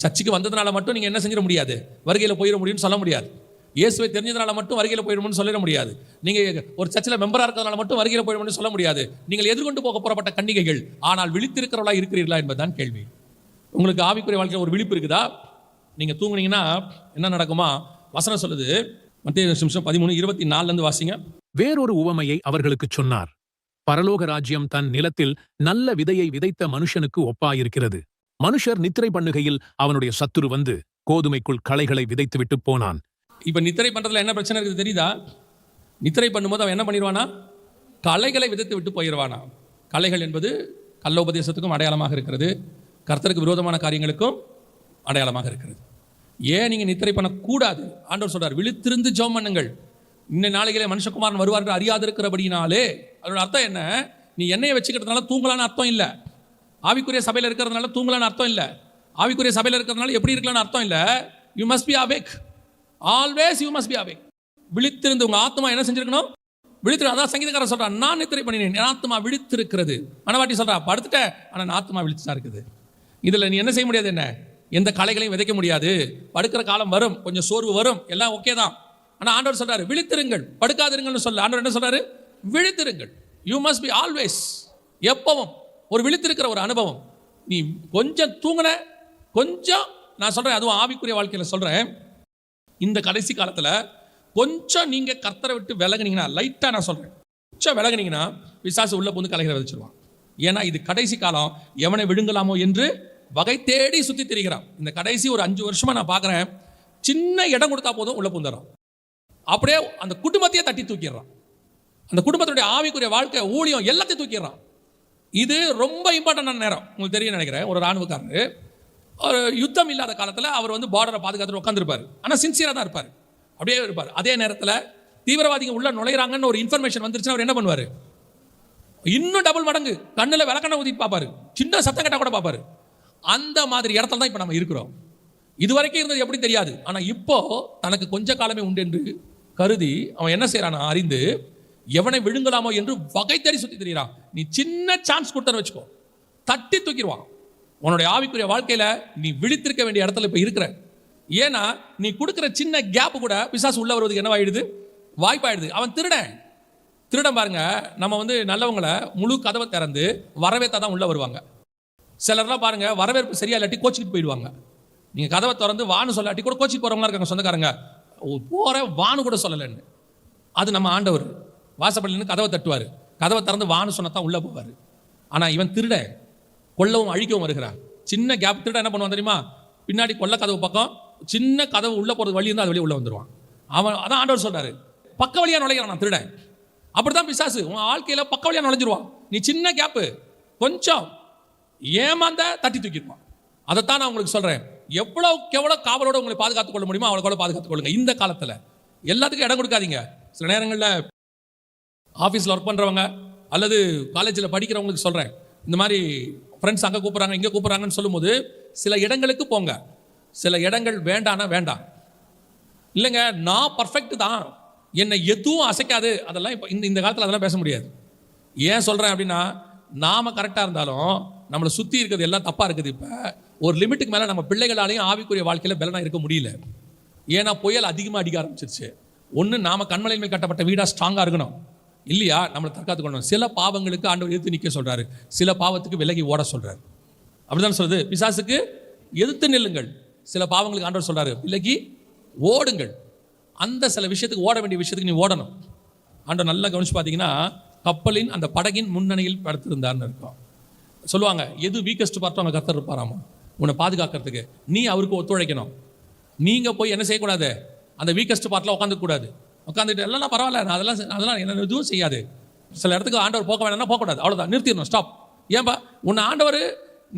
சர்ச்சுக்கு வந்ததுனால மட்டும் நீங்கள் என்ன செஞ்சிட முடியாது? வருகையில் போயிட முடியும்னு சொல்ல முடியாது. இயேசுவை தெரிஞ்சதுனால மட்டும் வருகையில் போயிடும்னு சொல்லிட முடியாது. நீங்கள் ஒரு சர்ச்சில் மெம்பராக இருக்கிறதுனால மட்டும் வருகையில் போயிடும்னு சொல்ல முடியாது. நீங்கள் எதிர்கொண்டு போக புறப்பட்ட கன்னிகைகள் ஆனால் விழித்திருக்கிறவளா இருக்கிறீர்களா என்பதுதான் கேள்வி. உங்களுக்கு ஆவிக்குரிய வாழ்க்கையில் ஒரு விழிப்பு இருக்குதா? நீங்கள் தூங்குனீங்கன்னா என்ன நடக்குமா? வசனம் சொல்லுது. மத்திய நிமிஷம் பதிமூணு இருபத்தி நாலுலேருந்து வாசிங்க. வேறொரு உவமையை அவர்களுக்குச் சொன்னார். பரலோக ராஜ்யம் தன் நிலத்தில் நல்ல விதையை விதைத்த மனுஷனுக்கு ஒப்பாயிருக்கிறது. மனுஷர் நித்திரை பண்ணுகையில் அவனுடைய சத்துரு வந்து கோதுமைக்குள் களைகளை விதைத்துவிட்டு போனான். இப்போ நித்திரை பண்ணுறதுல என்ன பிரச்சனை இருக்குது தெரியுதா? நித்திரை பண்ணும்போது அவன் என்ன பண்ணிடுவானா? கலைகளை விதைத்து விட்டு போயிடுவானா? கலைகள் என்பது கள்ளோபதேசத்துக்கும் அடையாளமாக இருக்கிறது. கர்த்தருக்கு விரோதமான காரியங்களுக்கும் அடையாளமாக இருக்கிறது. ஏன் நீங்கள் நித்திரை பண்ணக்கூடாது? ஆண்டவர் சொல்கிறார் விழித்திருந்து ஜோம் பண்ணுங்கள். இன்ன நாளைகளே மனுஷகுமாரன் வருவார் என்று அறியாதிருக்கிறபடினாலே. அதோட அர்த்தம் என்ன? நீ எண்ணெயை வச்சுக்கிறதுனால தூங்கலான்னு அர்த்தம் இல்லை. ஆவிக்குரிய சபையில் இருக்கிறதுனால தூங்கலான்னு அர்த்தம் இல்லை. ஆவிக்குரிய சபையில் இருக்கிறதுனால எப்படி இருக்கலாம்னு அர்த்தம் இல்லை. You must be awake always you must be awake விழித்திருந்து உங்கள் ஆத்மா என்ன செஞ்சிருக்கணும்? விழித்திரு அதான் சங்கீதக்காரன் சொல்கிறான் நான் நித்திரை பண்ணினேன் என் ஆத்மா விழித்திருக்கிறது. மனவாட்டி சொல்கிறா படுத்துட்டேன் ஆனால் நான் ஆத்மா விழிச்சுதான் இருக்குது. இதில் நீ என்ன செய்ய முடியாது என்ன? எந்த கலைகளையும் விதைக்க முடியாது. படுக்கிற காலம் வரும் கொஞ்சம் சோர்வு வரும் எல்லாம் ஓகே தான். ஆனால் ஆண்டவர் சொல்கிறார் விழித்திருங்கள் படுக்காதிருங்கள்னு சொல்ல ஆண்டவர் என்ன சொல்றாரு? விழித்திருங்கள். யூ மஸ்ட் பி ஆல்வேஸ் எப்பவும். ஒரு விழித்திருக்கிற ஒரு அனுபவம். நீ கொஞ்சம் தூங்கின கொஞ்சம் நான் சொல்கிறேன் அதுவும் ஆவிக்குரிய வாழ்க்கையில் சொல்கிறேன் இந்த கடைசி காலத்தில் கொஞ்சம் நீங்கள் கர்த்தரை விட்டு விலகினீங்கன்னா லைட்டாக நான் சொல்கிறேன் கொஞ்சம் விலகினீங்கன்னா விசாசு உள்ளே போந்து கலைகளை விதைச்சிருவான். ஏன்னா இது கடைசி காலம் எவனை விழுங்கலாமோ என்று வகை தேடி சுற்றி திரிகிறான். இந்த கடைசி ஒரு அஞ்சு வருஷமாக நான் பார்க்குறேன் சின்ன இடம் கொடுத்தா போதும் உள்ளே புந்துறான் அப்படியே அந்த குடும்பத்தையே தட்டி தூக்கிடுறான். அந்த குடும்பத்தினுடைய ஆவிக்குரிய வாழ்க்கை ஊழியம் எல்லாத்தையும் தூக்கிடுறான். இது ரொம்ப இம்பார்ட்டண்டான நேரம். உங்களுக்கு தெரியும் நினைக்கிறேன். ஒரு ராணுவக்காரர் ஒரு யுத்தம் இல்லாத காலத்தில் அவர் வந்து பார்டரை பாதுகாத்துட்டு உட்காந்துருப்பார் ஆனால் சின்சியராக தான் இருப்பார். அப்படியே இருப்பார். அதே நேரத்தில் தீவிரவாதிகள் உள்ளே நுழையிறாங்கன்னு ஒரு இன்ஃபர்மேஷன் வந்துருச்சுன்னா அவர் என்ன பண்ணுவார்? இன்னும் டபுள் மடங்கு. கண்ணில் விளக்கண்ண ஊதி பார்ப்பாரு. சின்ன சத்தம் கட்டா கூட பார்ப்பாரு. அந்த மாதிரி இடத்துல தான் இப்போ நம்ம இருக்கிறோம். இது வரைக்கும் இருந்தது எப்படி தெரியாது. ஆனால் இப்போ தனக்கு கொஞ்ச காலமே உண்டு என்று கருதி அவன் என்ன செய்கிறான் அறிந்து எவனை விழுங்கலாமோ என்று வகை தேடி சுற்றி தெரிகிறான் நீ சின்ன சான்ஸ் கொடுத்தன்னு வச்சுக்கோ. தட்டி தூக்கிடுவான். உன்னுடைய ஆவிக்குரிய வாழ்க்கையில் நீ விழித்திருக்க வேண்டிய இடத்துல இப்போ இருக்கிற. ஏன்னா நீ கொடுக்குற சின்ன கேப்பு கூட பிசாசு உள்ள வருவதுக்கு என்னவாயிடுது வாய்ப்பாயிடுது அவன் திருடன். திருடன் பாருங்க நம்ம வந்து நல்லவங்களை முழு கதவை திறந்து வரவேத்தா தான் உள்ளே வருவாங்க. சிலர்லாம் பாருங்க வரவேற்பு சரியா இல்லாட்டி கோச்சிக்கிட்டு போயிடுவாங்க. நீங்கள் கதவை திறந்து வான்னு சொல்லாட்டி கூட கோச்சிட்டு போறவங்களா இருக்காங்க சொந்தக்காரங்க. போகிற வானு வான்னு கூட சொல்லலைன்னு. அது நம்ம ஆண்டவர். வாசப்பள்ளின்னு கதவை தட்டுவார். கதவை திறந்து வான்னு சொன்னதான் தான் போவார். ஆனால் இவன் திருட கொல்லவும் அழிக்கவும் வருகிறான். சின்ன கேப் திருட என்ன பண்ணுவான் தெரியுமா? பின்னாடி கொல்ல கதவு பக்கம் சின்ன கதவு உள்ளே போகிறது வழி இருந்தால் அது வெளியே உள்ளே வந்துருவான். அவன் அதான் ஆண்டவர் சொல்கிறாரு பக்க வழியாக நுழைகிறான் நான் அப்படி தான் பிசாசு உன் வாழ்க்கையில் பக்க வழியாக நுழைஞ்சிருவான். நீ சின்ன கேப்பு கொஞ்சம் ஏமாந்த தட்டி தூக்கிடுவான். அதைத்தான் நான் உங்களுக்கு சொல்கிறேன் எவ்வளோ எவ்வளோ காவலோட உங்களை பாதுகாத்துக் கொள்ள முடியுமோ அவ்வளோ பாதுகாத்துக் கொள்ளுங்க. இந்த காலத்தில் எல்லாத்துக்கும் இடம் கொடுக்காதீங்க. சில நேரங்களில் ஆஃபீஸில் ஒர்க் பண்ணுறவங்க அல்லது காலேஜில் படிக்கிறவங்களுக்கு சொல்கிறேன் இந்த மாதிரி ஃப்ரெண்ட்ஸ் அங்கே கூப்பிட்றாங்க இங்கே கூப்பிட்றாங்கன்னு சொல்லும்போது சில இடங்களுக்கு போங்க. சில இடங்கள் வேண்டானா வேண்டாம். இல்லைங்க நான் பர்ஃபெக்ட் தான். என்னை எதுவும் அசைக்காது. அதெல்லாம் இப்போ இந்த இந்த காலத்தில் அதெல்லாம் பேச முடியாது. ஏன் சொல்கிறேன் அப்படின்னா நாம் கரெக்டாக இருந்தாலும் நம்மளை சுற்றி இருக்கிறது எல்லாம் தப்பாக இருக்குது இப்போ. ஒரு லிமிட்டுக்கு மேலே நம்ம பிள்ளைகளாலையும் ஆவிக்குரிய வாழ்க்கையில் பலனாக இருக்க முடியல. ஏன்னா புயல் அதிகமாக அடிக்க ஆரம்பிச்சிருச்சு. ஒன்று நாம் கண்மலையின் மேல் கட்டப்பட்ட வீடாக ஸ்ட்ராங்காக இருக்கணும். இல்லையா? நம்மளை தற்காத்து கொள்ளணும். சில பாவங்களுக்கு ஆண்டவர் எதிர்த்து நிற்க சொல்கிறாரு சில பாவத்துக்கு விலகி ஓட சொல்கிறாரு அப்படிதான் சொல்கிறது பிசாசுக்கு எதிர்த்து நில்லுங்கள். சில பாவங்களுக்கு ஆண்டவர் சொல்கிறாரு விலகி ஓடுங்கள். அந்த சில விஷயத்துக்கு ஓட வேண்டிய விஷயத்துக்கு நீ ஓடணும். ஆண்டவர் நல்லா கவனிச்சு பார்த்தீங்கன்னா கப்பலின் அந்த படகின் முன்னணியில் படுத்திருந்தார்னு இருக்கும் சொல்லுவாங்க எது வீக்கஸ்ட் பார்ட்டோ அங்கே கத்தர் இருப்பாராமா? உன்னை பாதுகாக்கிறதுக்கு. நீ அவருக்கு ஒத்துழைக்கணும். நீங்கள் போய் என்ன செய்யக்கூடாது? அந்த வீக்கஸ்ட் பார்ட்டில் உட்காந்துக்கூடாது உட்காந்துட்டு எல்லாம் பரவாயில்ல நான் அதெல்லாம் அதெல்லாம் என்ன எதுவும் செய்யாது. சில இடத்துக்கு ஆண்டவர் போக வேணாம்னா போகக்கூடாது. அவ்வளோதான் நிறுத்திடணும் ஸ்டாப் ஏன்பா உன்னை ஆண்டவர்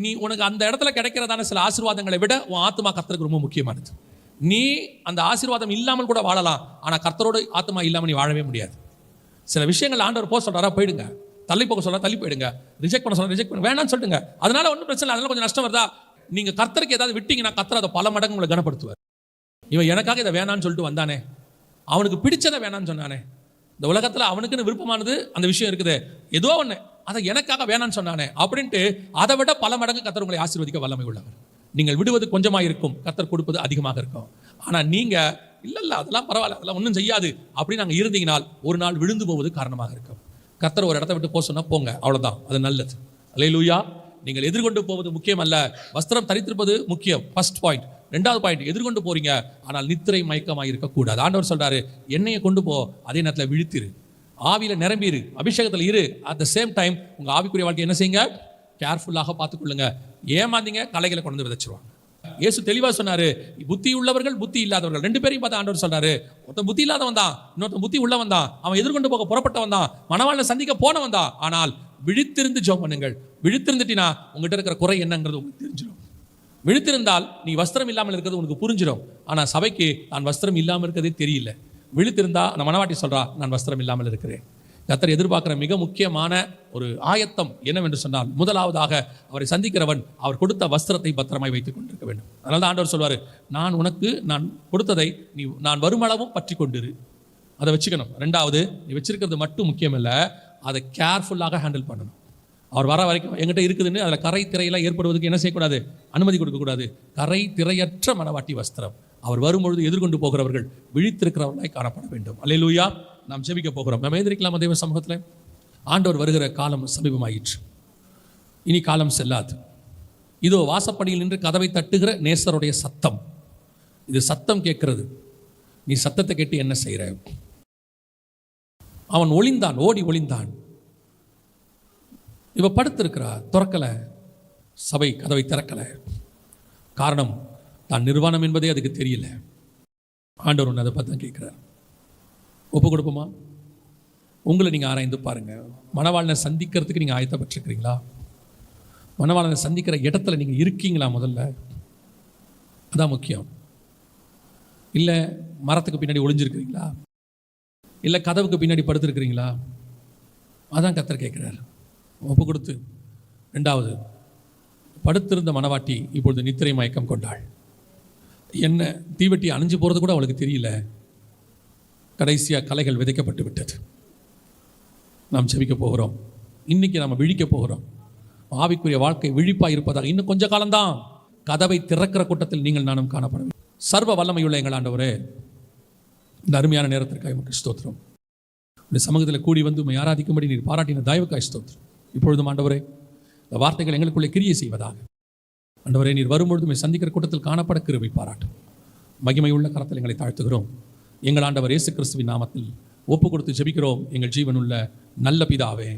நீ உனக்கு அந்த இடத்துல கிடைக்கிறதான சில ஆசீர்வாதங்களை விட உன் ஆத்மா கர்த்தருக்கு ரொம்ப முக்கியமானது. நீ அந்த ஆசீர்வாதம் இல்லாமல் கூட வாழலாம் ஆனால் கர்த்தரோடு ஆத்மா இல்லாமல் நீ வாழவே முடியாது. சில விஷயங்கள் ஆண்டவர் போக சொல்கிறாரா போயிடுங்க. தள்ளி போக சொல்றா தள்ளி போயிடுங்க. ரிஜெக்ட் பண்ண சொல்ல ரிஜெக்ட் பண்ண வேணாம்னு சொல்லிட்டுங்க அதனால ஒன்றும் பிரச்சனை இல்லை அதனால கொஞ்சம் நஷ்டம் வருதா? நீங்கள் கர்த்தருக்கு ஏதாவது விட்டீங்கன்னா கர்த்தர் அதை பல மடங்கு உங்களை கனப்படுத்துவார். இவன் எனக்காக இதை வேணான்னு சொல்லிட்டு வந்தானே. அவனுக்கு பிடிச்சதை வேணான்னு சொன்னானே. இந்த உலகத்தில் அவனுக்குன்னு விருப்பமானது அந்த விஷயம் இருக்குது. ஏதோ ஒன்று அதை எனக்காக வேணான்னு சொன்னானே. அப்படின்ட்டு அதை விட பல மடங்கு கத்தர் உங்களை ஆசீர்வதிக்க வல்லமை உள்ளவர். நீங்கள் விடுவது கொஞ்சமாக இருக்கும். கத்தர் கொடுப்பது அதிகமாக இருக்கும். ஆனால் நீங்கள் இல்லை இல்லை அதெல்லாம் பரவாயில்ல. அதெல்லாம் ஒன்றும் செய்யாது. அப்படின்னு நாங்கள் இருந்தீங்கனால் ஒரு நாள் விழுந்து போவது காரணமாக இருக்கும். கத்தர் ஒரு இடத்த விட்டு போக சொன்னால் போங்க. அவ்வளோதான் அது நல்லது. அல்லேலூயா நீங்கள் எதிர்கொண்டு போவது முக்கியம் அல்ல வஸ்திரம் தரித்திருப்பது முக்கியம். ஃபர்ஸ்ட் பாயிண்ட் ரெண்டாவது பாயிண்ட் எதிர்கொண்டு போறீங்க ஆனால் நித்திரை மயக்கமாக இருக்கக்கூடாது. ஆண்டவர் சொல்றாரு என்னையை கொண்டு போ அதே நேரத்தில் விழித்திரு. ஆவியில் நிரம்பிரு அபிஷேகத்தில் இரு. அட் த சேம் டைம் உங்க ஆவிக்குரிய வாழ்க்கை என்ன செய்யுங்க? கேர்ஃபுல்லாக பார்த்துக்கொள்ளுங்க. ஏமாந்தீங்க கலைகளை கொண்டு வந்து விதைச்சிருவாங்க. இயேசு தெளிவா சொன்னாரு புத்தி உள்ளவர்கள் புத்தி இல்லாதவர்கள். ரெண்டு பேரையும் பார்த்து ஆண்டவர் சொன்னார் ஒருத்தன் புத்தி இல்லாதவன் தான் இன்னொருத்தன் புத்தி உள்ளவன் தான். அவன் எதிர்கொண்டு போக புறப்பட்டவன் தான். மனவாளனை சந்திக்க போனவன் தான். ஆனால் விழித்திருந்து ஜோம் பண்ணுங்கள். விழித்திருந்துட்டினா உங்ககிட்ட இருக்கிற குறை என்னங்கிறது உங்களுக்கு தெரிஞ்சிடும் விழுத்திருந்தால் நீ வஸ்திரம் இல்லாமல் இருக்கிறது உனக்கு புரிஞ்சிடும். ஆனால் சபைக்கு நான் வஸ்திரம் இல்லாமல் இருக்கிறதே தெரியல. விழித்திருந்தா நான் மனவாட்டி சொல்கிறா நான் வஸ்திரம் இல்லாமல் இருக்கிறேன். கத்தர் எதிர்பார்க்கிற மிக முக்கியமான ஒரு ஆயத்தம் என்னவென்று சொன்னால் முதலாவதாக அவரை சந்திக்கிறவன் அவர் கொடுத்த வஸ்திரத்தை பத்திரமாய் வைத்துக் கொண்டிருக்க வேண்டும். அதனால தான் ஆண்டவர் சொல்வார் நான் உனக்கு நான் கொடுத்ததை நீ நான் வருமளவும் பற்றி கொண்டிரு. அதை வச்சுக்கணும். ரெண்டாவது நீ வச்சிருக்கிறது மட்டும் முக்கியமில்லை அதை கேர்ஃபுல்லாக ஹேண்டில் பண்ணணும். அவர் வர வரைக்கும் எங்கிட்ட இருக்குதுன்னு அதில் கரை திரையெல்லாம் ஏற்படுவதற்கு என்ன செய்யக்கூடாது? அனுமதி கொடுக்கக்கூடாது. கரை திரையற்ற மனவாட்டி வஸ்திரம். அவர் வரும்பொழுது எதிர்கொண்டு போகிறவர்கள் விழித்திருக்கிறவர்களாய் காணப்பட வேண்டும். அல்லேலூயா. நாம் ஜெபிக்க போகிறோம். நம்ம எதிர்க்கலாமா தெய்வ சமூகத்தில்? ஆண்டவர் வருகிற காலம் சமீபமாயிற்று. இனி காலம் செல்லாது. இதோ வாசப்படியில் நின்று கதவை தட்டுகிற நேசருடைய சத்தம். இது சத்தம் கேட்கிறது. நீ சத்தத்தை கேட்டு என்ன செய்கிற அவன் ஒளிந்தான் ஓடி ஒளிந்தான். இவ படுத்திருக்கிறா திறக்கலை. சபை கதவை திறக்கலை. காரணம் தான் நிர்வாணம் என்பதே அதுக்கு தெரியல. ஆண்டவர் ஒன்று அதை பார்த்து தான் கேட்குறார். ஒப்பு கொடுப்போமா? உங்களை நீங்கள் ஆராய்ந்து பாருங்கள் மணவாளனை சந்திக்கிறதுக்கு நீங்கள் ஆயத்தப்பட்டிருக்கிறீங்களா மணவாளனை சந்திக்கிற இடத்துல நீங்கள் இருக்கீங்களா முதல்ல? அதான் முக்கியம். இல்லை மரத்துக்கு பின்னாடி ஒளிஞ்சிருக்கிறீங்களா? இல்லை கதவுக்கு பின்னாடி படுத்துருக்கிறீங்களா? அதான் கத்தர் கேட்குறாரு. ஒப்பு கொடுத்து ரெண்டாவது படுத்திருந்த மணவாட்டி இப்பொழுது நித்திரை மயக்கம் கொண்டாள். என்ன தீவெட்டி அணிஞ்சு போகிறது கூட அவளுக்கு தெரியல. கடைசியாக கலைகள் விதைக்கப்பட்டு விட்டது. நாம் செவிக்க போகிறோம். இன்னைக்கு நாம் விழிக்க போகிறோம். ஆவிக்குரிய வாழ்க்கை விழிப்பாக இருப்பதாக இன்னும் கொஞ்ச காலம்தான். கதவை திறக்கிற கூட்டத்தில் நீங்கள் நானும் காணப்படும். சர்வ வல்லமையுள்ள எங்கள் ஆண்டவரே இந்த அருமையான நேரத்திற்காக உமக்கு ஸ்தோத்திரம். இந்த சமூகத்தில் கூடி வந்து உண்மை ஆராதிக்கும்படி நீர் பாராட்டின தயவுக்காய் ஸ்தோத்திரம். இப்பொழுதும் ஆண்டவரே இந்த வார்த்தைகள் எங்களுக்குள்ளே கிரியை செய்வதாக. ஆண்டவரே நீர் வரும்பொழுதுமே சந்திக்கிற கூட்டத்தில் காணப்பட கிருவை பாராட்டும் மகிமையுள்ள கரத்தில் எங்களை தாழ்த்துகிறோம். எங்கள் ஆண்டவர் இயேசு கிறிஸ்துவின் நாமத்தில் ஒப்பு கொடுத்து ஜெபிக்கிறோம். எங்கள் ஜீவனுள்ள நல்ல பிதாவே.